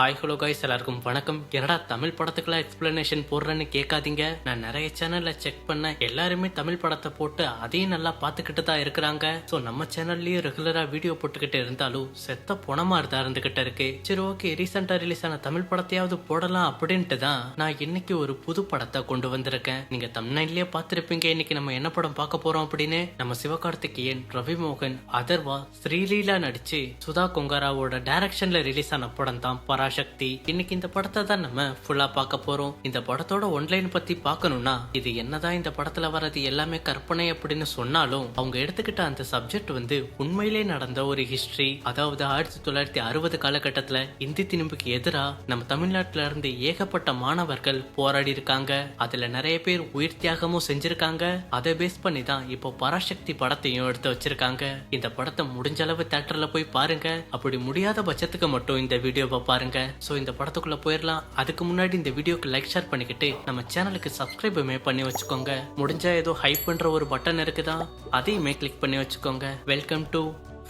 Hi hello guys எல்லாருக்கும் வணக்கம். என்னடா தமிழ் படத்துக்கெல்லாம் எக்ஸ்பிளனேஷன் போடுறேன்னு கேட்காதீங்க. நான் நிறைய சேனல்ல செக் பண்ணேன். எல்லாருமே தமிழ் படத்தை போட்டு அதையும் நல்லா பார்த்துக்கிட்டு தான் இருக்கிறாங்க. ஸோ நம்ம சேனல்லயும் ரெகுலரா வீடியோ போட்டுக்கிட்டு இருந்தாலும் செத்த பொணமா இருந்தா இருந்துகிட்டு இருக்கு. சரி ஓகே ரீசெண்டா ரிலீஸ் ஆன தமிழ் படத்தையாவது போடலாம் அப்படின்ட்டு தான் நான் இன்னைக்கு ஒரு புது படத்தை கொண்டு வந்திருக்கேன். நீங்க தமிழ்நாட்டிலேயே பார்த்துருப்பீங்க. இன்னைக்கு நம்ம என்ன படம் பார்க்க போறோம் அப்படின்னு? நம்ம சிவகார்த்திகேயன் ரவி மோகன் அதர்வா ஸ்ரீலீலா நடிச்சு சுதா கொங்காராவோட டைரக்ஷன்ல ரிலீஸ் ஆன படம் தான் பரா பராசக்தி இன்னைக்கு இந்த படத்தை தான் நம்ம ஃபுல்லா பார்க்க போறோம். இந்த படத்தோட ஒன்லைன் பத்தி பார்க்கணும்னா இது என்னதான் இந்த படத்துல வர்றது எல்லாமே கற்பனை அப்படின்னு சொன்னாலும் அவங்க எடுத்துக்கிட்ட அந்த சப்ஜெக்ட் வந்து உண்மையிலே நடந்த ஒரு ஹிஸ்டரி அதாவது ஆயிரத்தி தொள்ளாயிரத்தி அறுபது காலகட்டத்துல இந்தி திணிப்புக்கு எதிரா நம்ம தமிழ்நாட்டில இருந்து ஏகப்பட்ட மாணவர்கள் போராடி இருக்காங்க. அதுல நிறைய பேர் உயிர் தியாகமும் செஞ்சிருக்காங்க. அதை பேஸ் பண்ணி தான் இப்போ பராசக்தி படத்தையும் எடுத்து வச்சிருக்காங்க. இந்த படத்தை முடிஞ்ச அளவு தேட்டர்ல போய் பாருங்க. அப்படி முடியாத பட்சத்துக்கு மட்டும் இந்த வீடியோவை பாருங்க. ஸோ இந்த படத்துக்குள்ள போயிடலாம் அதுக்கு முன்னாடி இந்த வீடியோக்கு லைக் ஷேர் பண்ணிக்கிட்டு நம்ம சேனலுக்கு சப்ஸ்கிரைபுமே பண்ணி வச்சுக்கோங்க. முடிஞ்சா ஏதோ ஹைப் பண்ற ஒரு பட்டன் இருக்குதா? அதையுமே கிளிக் பண்ணி வச்சுக்கோங்க. வெல்கம் டு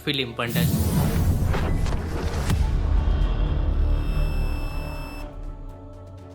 ஃபிலிம் பண்டல்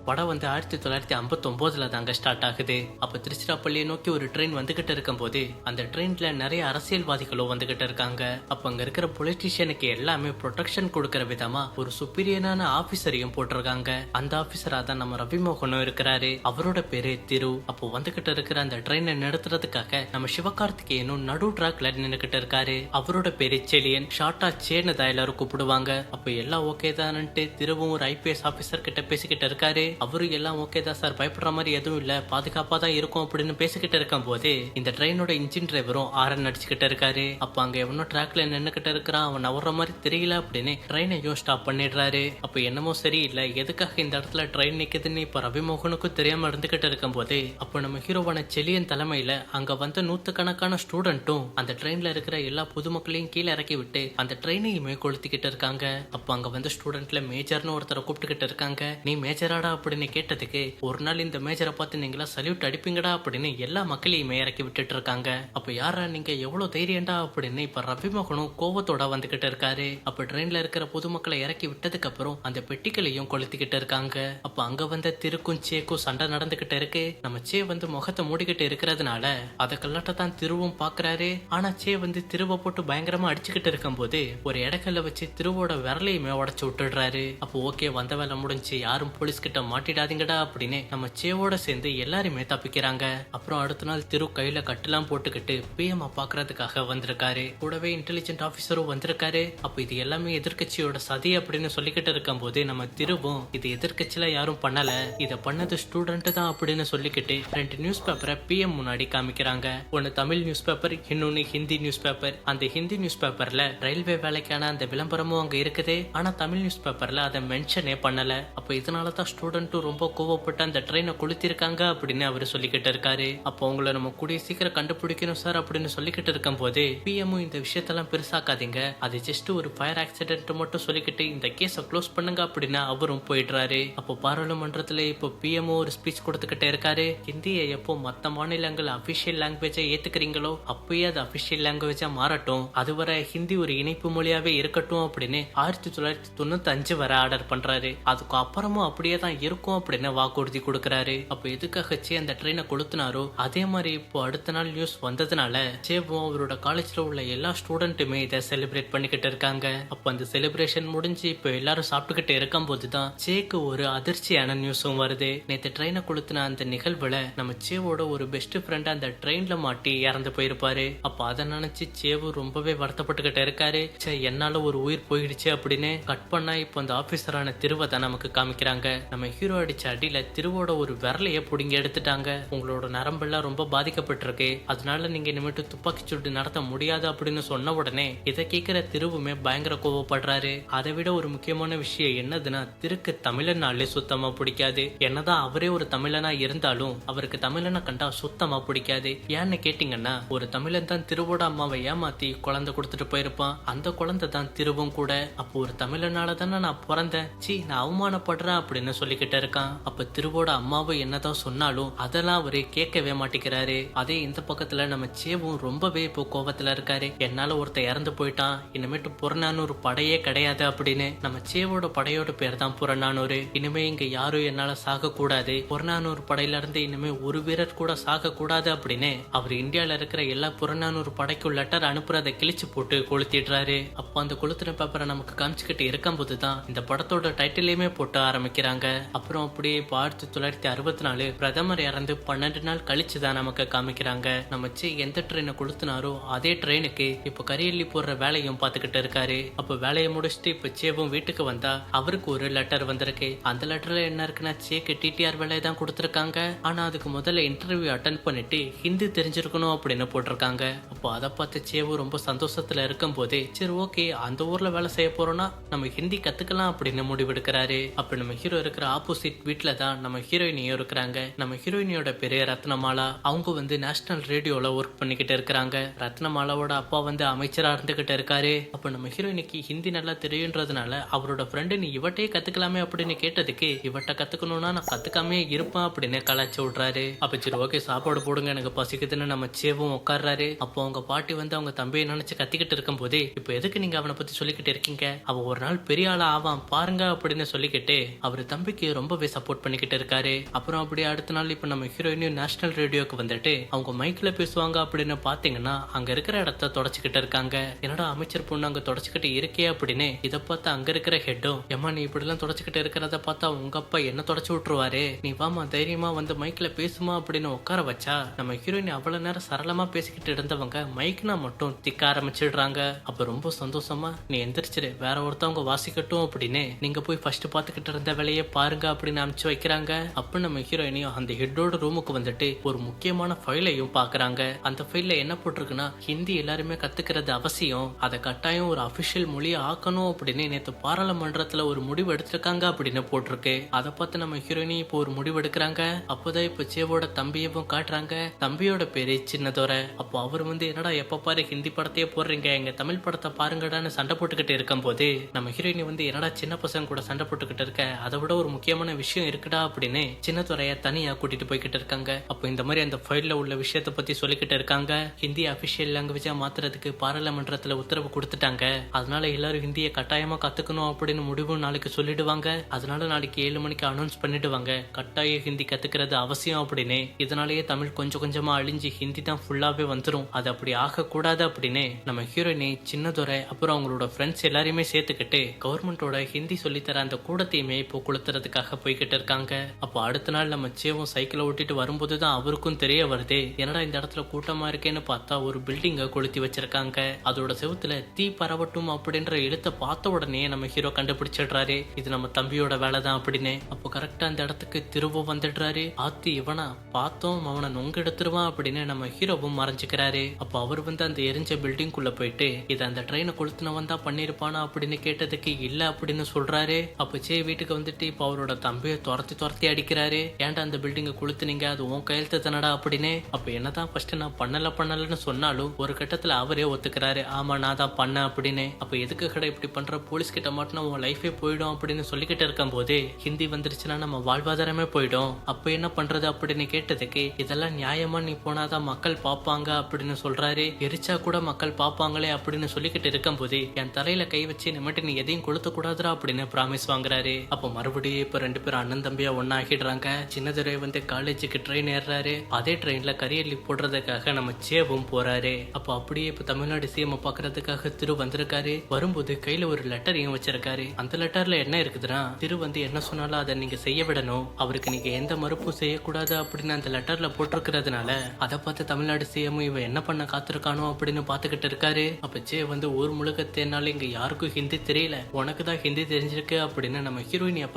படம் வந்து ஆயிரத்தி தொள்ளாயிரத்தி ஐம்பத்தொம்போதில் தாங்க ஸ்டார்ட் ஆகுது. அப்ப திருச்சிராப்பள்ளியை நோக்கி ஒரு ட்ரெயின் வந்துகிட்டு இருக்கும்போது அந்த ட்ரெயின்ல நிறைய அரசியல்வாதிகளும் வந்துகிட்டு இருக்காங்க. அப்ப அங்க இருக்கிற பொலிட்டீஷியனுக்கு எல்லாமே ப்ரொடெக்ஷன் கொடுக்கற விதமா ஒரு சுப்பீரியனான ஆஃபீஸரையும் போட்டிருக்காங்க. அந்த ஆஃபீஸராக தான் நம்ம ரவிமோகனும் இருக்கிறாரு. அவரோட பேரு திரு. அப்போ வந்துகிட்டு இருக்கிற அந்த ட்ரெயினை நிறுத்துறதுக்காக நம்ம சிவகார்த்திகேயனும் நடு ட்ராக்ல நின்னுகிட்டு இருக்காரு. அவரோட பேரு செலியன் ஷார்ட்டா சேன்னு தான் எல்லாரும் கூப்பிடுவாங்க. அப்ப எல்லாம் ஓகே தான்ட்டு திருவும் ஒரு ஐபிஎஸ் ஆபீசர் கிட்ட பேசிக்கிட்டு இருக்காரு. அவரும் எல்லாம் ஓகே தான் சார். பயப்படுற மாதிரி எதுவும் இல்ல. பாதுகாப்பா தான் இருக்கும் அப்படின்னு பேசிக்கிட்டு இருக்கும் போது இந்த ட்ரெயினோட இன்ஜின் டிரைவரும் ஆரன் அடிச்சுக்கிட்டு இருக்காரு. அப்ப அங்க எவனோ ட்ராக்ல நின்னுகிட்டு இருக்கிறான். அவன் நவர்ற மாதிரி தெரியல அப்படின்னு ட்ரெயினையும் ஸ்டாப் பண்ணிடுறாரு. அப்ப என்னமோ சரியில்லை. எதுக்காக இந்த இடத்துல ட்ரெயின் நிக்குதுன்னு இப்ப ரவிமோகனுக்கும் தெரியாம இருந்துகிட்டு இருக்கும் போது அப்ப நம்ம ஹீரோவான செலியன் தலைமையில அங்க வந்த நூத்துக்கணக்கான ஸ்டூடெண்ட்டும் அந்த ட்ரெயின்ல இருக்கிற எல்லா பொதுமக்களையும் கீழே இறக்கி விட்டு அந்த ட்ரெயினையுமே கொளுத்திக்கிட்டு இருக்காங்க. அப்ப அங்க வந்து ஸ்டூடெண்ட்ல மேஜர்னு ஒருத்தரை கூப்பிட்டுக்கிட்டு இருக்காங்க. நீ மேஜராடா அப்படின்னு கேட்டதுக்கு ஒரு நாள் இந்த மேஜரை பார்த்து நீங்களா சல்யூட் அடிப்பீங்கடா அப்படின்னு எல்லா மக்களையுமே இறக்கி விட்டுட்டு இருக்காங்க. அப்ப யாரா நீங்க எவ்வளவு தைரியம்டா அப்படின்னு இப்ப ரவிமோகனும் கோவத்தோட வந்துகிட்டு இருக்காரு. அப்ப ட்ரெயின்ல இருக்கிற பொதுமக்களை இறக்கி விட்டதுக்கு அப்புறம் அந்த பெட்டிகளையும் கொளுத்திக்கிட்டு இருக்காங்க. அப்ப அங்க வந்த திருக்கும் சேக்கும் சண்டை நடந்துகிட்டு இருக்கு. நம்ம சே வந்து முகத்தை மூடிக்கிட்டு இருக்கிறதுனால அதை கல்லாட்ட தான் திருவும் பாக்குறாரு. ஆனா சே வந்து திருவை போட்டு பயங்கரமா அடிச்சுக்கிட்டு இருக்கும்போது ஒரு இடக்கல்ல வச்சு திருவோட விரலையுமே உடச்சு விட்டுடுறாரு. அப்போ ஓகே வந்த வேலை முடிஞ்சு யாரும் போலீஸ் கிட்ட மாட்டிடாதீங்கடா அப்படின்னு நம்ம சேவோட சேர்ந்து எல்லாருமே தப்பிக்கிறாங்க. அப்புறம் அடுத்த நாள் திரு கையில கட்டுலாம் போட்டுக்கிட்டு பிஎம் பாக்குறதுக்காக வந்திருக்காரு. கூடவே இன்டெலிஜென்ட் ஆபீசரும் வந்திருக்காரு. அப்ப இது எல்லாமே எதிர்க்கட்சியோட சதி அப்படின்னு சொல்லிக்கிட்டு இருக்கும்போது நம்ம திருவும் இது எதிர்கட்சியில யாரும் பண்ணல. இத பண்ணது ஸ்டூடெண்ட் தான் அப்படின்னு சொல்லிக்கிட்டு ரெண்டு நியூஸ் பேப்பரை பிஎம் முன்னாடி காமிக்கிறாங்க. ஒன்னு தமிழ் நியூஸ் பேப்பர் இன்னொன்னு ஹிந்தி நியூஸ் பேப்பர் அந்த ஹிந்தி நியூஸ் பேப்பர்ல ரயில்வே வேலைக்கான அந்த விளம்பரமும் அங்க இருக்குது. ஆனா தமிழ் நியூஸ் பேப்பர்ல அதை மென்ஷனே பண்ணல. அப்ப இதனால தான் ஸ்டூடெண்ட்டும் ரொம்ப கோவப்பட்டு அந்த ட்ரெயினை கொளுத்திருக்காங்க அப்படின்னு அவர் சொல்லிக்கிட்டு இருக்காரு. அப்போ உங்களை நம்ம கூடிய சீக்கிரம் கண்டுபிடிக்கணும் சார் அப்படின்னு சொல்லிக்கிட்டு இருக்கும் போதே பிஎம்ஓ இந்த விஷயத்தெல்லாம் பெருசாக்காதீங்க. அது ஜஸ்ட் ஒரு ஃபயர் ஆக்சிடென்ட் மட்டும் சொல்லிக்கிட்டு இந்த கேஸை க்ளோஸ் பண்ணுங்க அப்படின்னு அவரும் போயிடுறாரு. அப்போ பாராளுமன்றத்துல இப்போ பிஎம்ஓ ஒரு ஸ்பீச் கொடுத்துக்கிட்டே இருக்காரு. ஹிந்தியை எப்போ மற்ற மாநிலங்கள் அபிஷியல் லாங்குவேஜை ஏத்துக்கிறீங்களோ அப்பயே அது அபிஷியல் லாங்குவேஜா மாறட்டும். அதுவரை ஹிந்தி ஒரு இணைப்பு மொழியாவே இருக்கட்டும் அப்படின்னு ஆயிரத்தி தொள்ளாயிரத்தி தொண்ணூத்தி அஞ்சு வரை ஆர்டர் பண்றாரு. அதுக்கு அப்புறமும் அப்படியே தான் இருக்கும் அப்படின்னு வாக்குறுதி கொடுக்கறாரு? அப்ப எதுக்காக சே அந்த ட்ரெயினை கொளுத்துனாரோ? அதே மாதிரி இப்போ அடுத்த நாள் நியூஸ் வந்ததுனால சேவும் அவரோட காலேஜ்ல உள்ள எல்லா ஸ்டூடெண்ட்டுமே இதை செலிப்ரேட் பண்ணிக்கிட்டு இருக்காங்க. அப்ப அந்த செலிப்ரேஷன் முடிஞ்சு இப்போ எல்லாரும் சாப்பிட்டுக்கிட்டு இருக்கும் போதுதான் சேக்கு ஒரு அதிர்ச்சியான நியூஸும் வருது. நேத்து ட்ரெயினை கொளுத்துன அந்த நிகழ்வுல நம்ம சேவோட ஒரு பெஸ்ட் ஃப்ரெண்ட் அந்த ட்ரெயின்ல மாட்டி இறந்து போயிருப்பாரு. அப்ப அதை நினைச்சு சேவு ரொம்பவே வருத்தப்பட்டுக்கிட்டு இருக்காரு. சே என்னால ஒரு உயிர் போயிடுச்சு அப்படின்னு கட் பண்ணா இப்போ அந்த ஆபீசரான திருவை தான் நமக்கு காமிக்கிறாங்க. நம்ம ஹீரோ அடிச்ச அடியில திருவோட ஒரு விரலையை பிடுங்கி எடுத்துட்டாங்க. உங்களோட நரம்பெல்லாம் ரொம்ப பாதிக்கப்பட்டிருக்கு. அதனால நீங்க இனிமேட்டு துப்பாக்கி சூடு நடத்த முடியாது அப்படின்னு சொன்ன உடனே இதை கேட்கிற திருவுமே பயங்கர கோவப்படுறாரு. அதை விட ஒரு முக்கியமான விஷயம் என்னதுன்னா திருக்கு தமிழனாலே சுத்தமா பிடிக்காது. என்னதான் அவரே ஒரு தமிழனா இருந்தாலும் அவருக்கு தமிழனை கண்டா சுத்தமா பிடிக்காது. ஏன்னு கேட்டீங்கன்னா ஒரு தமிழன் தான் திருவோட அம்மாவை ஏமாத்தி குழந்தை கொடுத்துட்டு போயிருப்பான். அந்த குழந்தை தான் திருவும் கூட. அப்போ ஒரு தமிழனால தானே நான் பிறந்தேன். சீ நான் அவமானப்படுறேன் அப்படின்னு சொல்லிக்கிட்டு கிட்ட இருக்கான். அப்ப திருவோட அம்மாவும் என்னதான் சொன்னாலும் அதெல்லாம் அவரு கேட்கவே மாட்டேங்கிறாரு. அதே இந்த பக்கத்துல நம்ம சேவும் ரொம்பவே இப்போ கோபத்துல இருக்காரு. என்னால ஒருத்தன் இறந்து போயிட்டான். இனிமேட்டு புறநானூறு படையே கிடையாது அப்படின்னு. நம்ம சேவோட படையோட பேர் தான் புறநானூறு. இனிமே இங்க யாரும் என்னால சாக கூடாது புறநானூறு படையில இருந்து இனிமே ஒரு வீரர் கூட சாக கூடாது அப்படின்னு அவர் இந்தியால இருக்கிற எல்லா புறநானூறு படைக்கும் லெட்டர் அனுப்புறதை கிழிச்சு போட்டு கொளுத்திடுறாரு. அப்போ அந்த கொளுத்தின பேப்பரை நமக்கு காமிச்சுக்கிட்டு இருக்கும்போது தான் இந்த படத்தோட டைட்டிலையுமே போட்டு ஆரம்பிக்கிறாங்க. அப்புறம் அப்படியே ஆயிரத்தி தொள்ளாயிரத்தி அறுபத்தி நாலு பிரதமர் இறந்து பன்னெண்டு நாள் கழிச்சு தான் நமக்கு காமிக்கிறாங்க. நம்ம சி எந்த ட்ரெயினை கொளுத்துனாரோ அதே ட்ரெயினுக்கு இப்போ கரியல்லி போடுற வேலையும் பார்த்துக்கிட்டு இருக்காரு. அப்போ வேலையை முடிச்சுட்டு இப்போ சேவும் வீட்டுக்கு வந்தா அவருக்கு ஒரு லெட்டர் வந்திருக்கு. அந்த லெட்டர்ல என்ன இருக்குன்னா சேக்கு டிடிஆர் வேலையை தான் கொடுத்துருக்காங்க. ஆனா அதுக்கு முதல்ல இன்டர்வியூ அட்டன் பண்ணிட்டு ஹிந்தி தெரிஞ்சிருக்கணும் அப்படின்னு போட்டிருக்காங்க. அப்போ அதை பார்த்து சேவு ரொம்ப சந்தோஷத்துல இருக்கும்போது சரி ஓகே அந்த ஊர்ல வேலை செய்ய போறோம்னா நம்ம ஹிந்தி கத்துக்கலாம் அப்படின்னு முடிவெடுக்கிறாரு. அப்ப நம்ம ஹீரோ இருக்கிற ஆப்போசிட் வீட்ல தான் நம்ம ஹீரோயினியும் இருக்கிறாங்க. நம்ம ஹீரோயினியோட பேரு ரத்னமாலா. அவங்க வந்து நேஷனல் ரேடியோல ஒர்க் பண்ணிக்கிட்டு இருக்கிறாங்க. ரத்னமாலாவோட அப்பா வந்து அமைச்சரா இருந்துகிட்டு இருக்காரு. அப்ப நம்ம ஹீரோயினிக்கு ஹிந்தி நல்லா தெரியுன்றதுனால அவரோட ஃப்ரெண்டு நீ இவட்டையே கத்துக்கலாமே அப்படின்னு கேட்டதுக்கு இவட்ட கத்துக்கணும்னா நான் கத்துக்காமே இருப்பேன் அப்படின்னு கலாய்ச்சி விட்றாரு. அப்ப சரி ஓகே சாப்பாடு போடுங்க. எனக்கு பசிக்குதுன்னு நம்ம சேவும் உட்கார்றாரு அப்போ அவங்க பாட்டி வந்து அவங்க தம்பியை நினைச்சு கத்திக்கிட்டு இருக்கும்போது இப்போ எதுக்கு நீங்க அவனை பத்தி சொல்லிக்கிட்டு இருக்கீங்க? அவன் ஒரு நாள் பெரிய ஆளா ஆவான். பாருங்க அப்படின்னு சொல்லிக்கிட்டு அவர் தம்பிக்கு ரொம்பவே சப்போர்ட் பண்ணிக்கிட்டு இருக்காரு. அப்புறம் அப்படியே அடுத்த நாள் இப்போ நம்ம ஹீரோயினும் நேஷனல் ரேடியோக்கு வந்துட்டு அவங்க மைக்ல பேசுவாங்க அப்படின்னு பாத்தீங்கன்னா அங்க இருக்கிற இடத்த தொடச்சிக்கிட்டு இருக்காங்க. என்னடா அமைச்சர் பொண்ணு அங்க தொடச்சிக்கிட்டு இருக்கே அப்படின்னு இதை பார்த்து அங்க இருக்கிற ஹெட்டும் ஏமா நீ இப்படி எல்லாம் தொடச்சிக்கிட்டு இருக்கிறத பார்த்தா உங்க அப்பா என்ன தொடச்சு விட்டுருவாரு? நீ வாமா தைரியமா வந்து மைக்ல பேசுமா அப்படின்னு உட்கார வச்சா நம்ம ஹீரோயின் அவ்வளவு நேரம் சரளமா பேசிக்கிட்டு இருந்தவங்க மைக்னா மட்டும் திக்க ஆரம்பிச்சிடுறாங்க. அப்ப ரொம்ப சந்தோஷமா நீ எந்திரிச்சிரு வேற ஒருத்தவங்க வாசிக்கட்டும் அப்படின்னு நீங்க போய் ஃபர்ஸ்ட் பாத்துக்கிட்டு இருந்த வேலையை பாருங்க அப்படின்னு அனுப்பிச்சு வைக்கிறாங்க. அப்ப நம்ம ஹீரோயினையும் அந்த ஹெட்டோட ரூமுக்கு வந்துட்டு ஒரு முக்கியமான ஃபைலையும் பாக்குறாங்க அந்த ஃபைல்ல என்ன போட்டிருக்குன்னா ஹிந்தி எல்லாருமே கத்துக்கிறது அவசியம். அதை கட்டாயம் ஒரு அபிஷியல் மொழியை ஆக்கணும் அப்படின்னு நேத்து பாராளுமன்றத்துல ஒரு முடிவு எடுத்திருக்காங்க அப்படின்னு போட்டிருக்கு. அதை பார்த்து நம்ம ஹீரோயினி இப்போ ஒரு முடிவு எடுக்கிறாங்க. அப்போதான் இப்போ சேவோட தம்பியவும் காட்டுறாங்க. தம்பியோட பேரு சின்னதோரை. அப்போ அவர் வந்து என்னடா எப்ப பாரு ஹிந்தி படத்தையே போடுறீங்க? எங்க தமிழ் படத்தை பாருங்கடான்னு சண்டை போட்டுக்கிட்டு இருக்கும்போது நம்ம ஹீரோயினி வந்து என்னடா சின்ன பசங்க கூட சண்டை போட்டுக்கிட்டு இருக்க? அதை விட ஒரு முக்கிய முக்கியமான விஷயம் இருக்குடா அப்படின்னு சின்னத்துறைய தனியா கூட்டிட்டு போய்கிட்டு இருக்காங்க. அப்போ இந்த மாதிரி அந்த ஃபைல்ல உள்ள விஷயத்தை பத்தி சொல்லிக்கிட்டு இருக்காங்க. ஹிந்தி அபிஷியல் லாங்குவேஜா மாத்துறதுக்கு பாராளுமன்றத்துல உத்தரவு கொடுத்துட்டாங்க. அதனால எல்லாரும் ஹிந்தியை கட்டாயமா கத்துக்கணும் அப்படின்னு முடிவு நாளைக்கு சொல்லிடுவாங்க. அதனால நாளைக்கு ஏழு மணிக்கு அனௌன்ஸ் பண்ணிடுவாங்க. கட்டாய ஹிந்தி கத்துக்கிறது அவசியம் அப்படின்னு. இதனாலேயே தமிழ் கொஞ்சம் கொஞ்சமா அழிஞ்சு ஹிந்தி தான் ஃபுல்லாவே வந்துடும் அது அப்படி ஆகக்கூடாது அப்படின்னு நம்ம ஹீரோயினி சின்னதுரை அப்புறம் அவங்களோட ஃப்ரெண்ட்ஸ் எல்லாரையுமே சேர்த்துக்கிட்டு கவர்மெண்டோட ஹிந்தி சொல்லித்தர அந்த கூடத்தையுமே இப்போ கொளுத்துறதுக்கு கொளுத்துறதுக்காக போய்கிட்டு இருக்காங்க. அப்போ அடுத்த நாள் நம்ம சேவும் சைக்கிளை ஓட்டிட்டு வரும்போது தான் அவருக்கும் தெரிய வருதே. என்னடா இந்த இடத்துல கூட்டமா இருக்கேன்னு பார்த்தா ஒரு பில்டிங்கை கொளுத்தி வச்சிருக்காங்க. அதோட செவுத்துல தீ பரவட்டும் அப்படின்ற எழுத்தை பார்த்த உடனே நம்ம ஹீரோ கண்டுபிடிச்சிடுறாரு. இது நம்ம தம்பியோட வேலை தான் அப்படின்னு. அப்போ கரெக்டா அந்த இடத்துக்கு திரும்ப வந்துடுறாரு. ஆத்தி இவனா பார்த்தோம் அவனை நொங்க எடுத்துருவான் அப்படின்னு நம்ம ஹீரோவும் மறைஞ்சுக்கிறாரு. அப்போ அவர் வந்து அந்த எரிஞ்ச பில்டிங்குள்ள போயிட்டு இது அந்த ட்ரெயினை கொளுத்துனவன் தான் பண்ணிருப்பானா அப்படின்னு கேட்டதுக்கு இல்ல அப்படின்னு சொல்றாரு. அப்போ சே வீட்டுக்கு வந்துட்டு இப்போ அவரோட தம்பியை துரத்தி துரத்தி அடிக்கிறாரு. ஏன்டா அந்த பில்டிங்கை கொளுத்துனீங்க? அது உன் கையெழுத்து தானடா அப்படின்னு. அப்போ என்னதான் ஃபர்ஸ்ட் நான் பண்ணல பண்ணலன்னு சொன்னாலும் ஒரு கட்டத்துல அவரே ஒத்துக்கிறாரு. ஆமா நான் தான் பண்ணேன் அப்படின்னு. அப்போ எதுக்கு கடை இப்படி பண்ற? போலீஸ் கிட்ட மாட்டினா உன் லைஃபே போயிடும் அப்படின்னு சொல்லிக்கிட்டு இருக்கும்போது ஹிந்தி வந்துருச்சுன்னா நம்ம வாழ்வாதாரமே போயிடும். அப்போ என்ன பண்றது அப்படின்னு கேட்டதுக்கு இதெல்லாம் நியாயமா நீ போனாதான் மக்கள் பார்ப்பாங்க அப்படின்னு சொல்றாரு. எரிச்சா கூட மக்கள் பார்ப்பாங்களே அப்படின்னு சொல்லிக்கிட்டு இருக்கும்போது என் தலையில கை வச்சு நிமிட்டு நீ எதையும் கொளுத்த கூடாதுரா அப்படின்னு ப்ராமிஸ் வாங்குறாரு. அப்போ மறுபடியும் இப்போ ரெண்டு பேரும் அண்ணன் தம்பியா ஒன்னா ஆகிடுறாங்க சின்னதுரை வந்து காலேஜுக்கு ட்ரெயின் ஏறுறாரு அதே ட்ரெயின்ல கரியல்லி போடுறதுக்காக நம்ம சேவும் போறாரு. அப்போ அப்படியே இப்போ தமிழ்நாடு சிஎம் பாக்குறதுக்காக திரு வந்திருக்காரு. வரும்போது கையில ஒரு லெட்டரையும் வச்சிருக்காரு. அந்த லெட்டர்ல என்ன இருக்குதுன்னா திரு வந்து என்ன சொன்னாலும் அதை நீங்க செய்ய விடணும். அவருக்கு நீங்க எந்த மறுப்பும் செய்யக்கூடாது அப்படின்னு அந்த லெட்டர்ல போட்டிருக்கிறதுனால அதை பார்த்து தமிழ்நாடு சிஎம் இவன் என்ன பண்ண காத்திருக்கானோ அப்படின்னு பாத்துக்கிட்டு இருக்காரு. அப்ப ஜே வந்து ஊர் முழுக்க தேனால இங்க யாருக்கும் ஹிந்தி தெரியல. உனக்கு தான் ஹிந்தி தெரிஞ்சிருக்கு அப்படின்னு நம்ம ஹீரோயினிய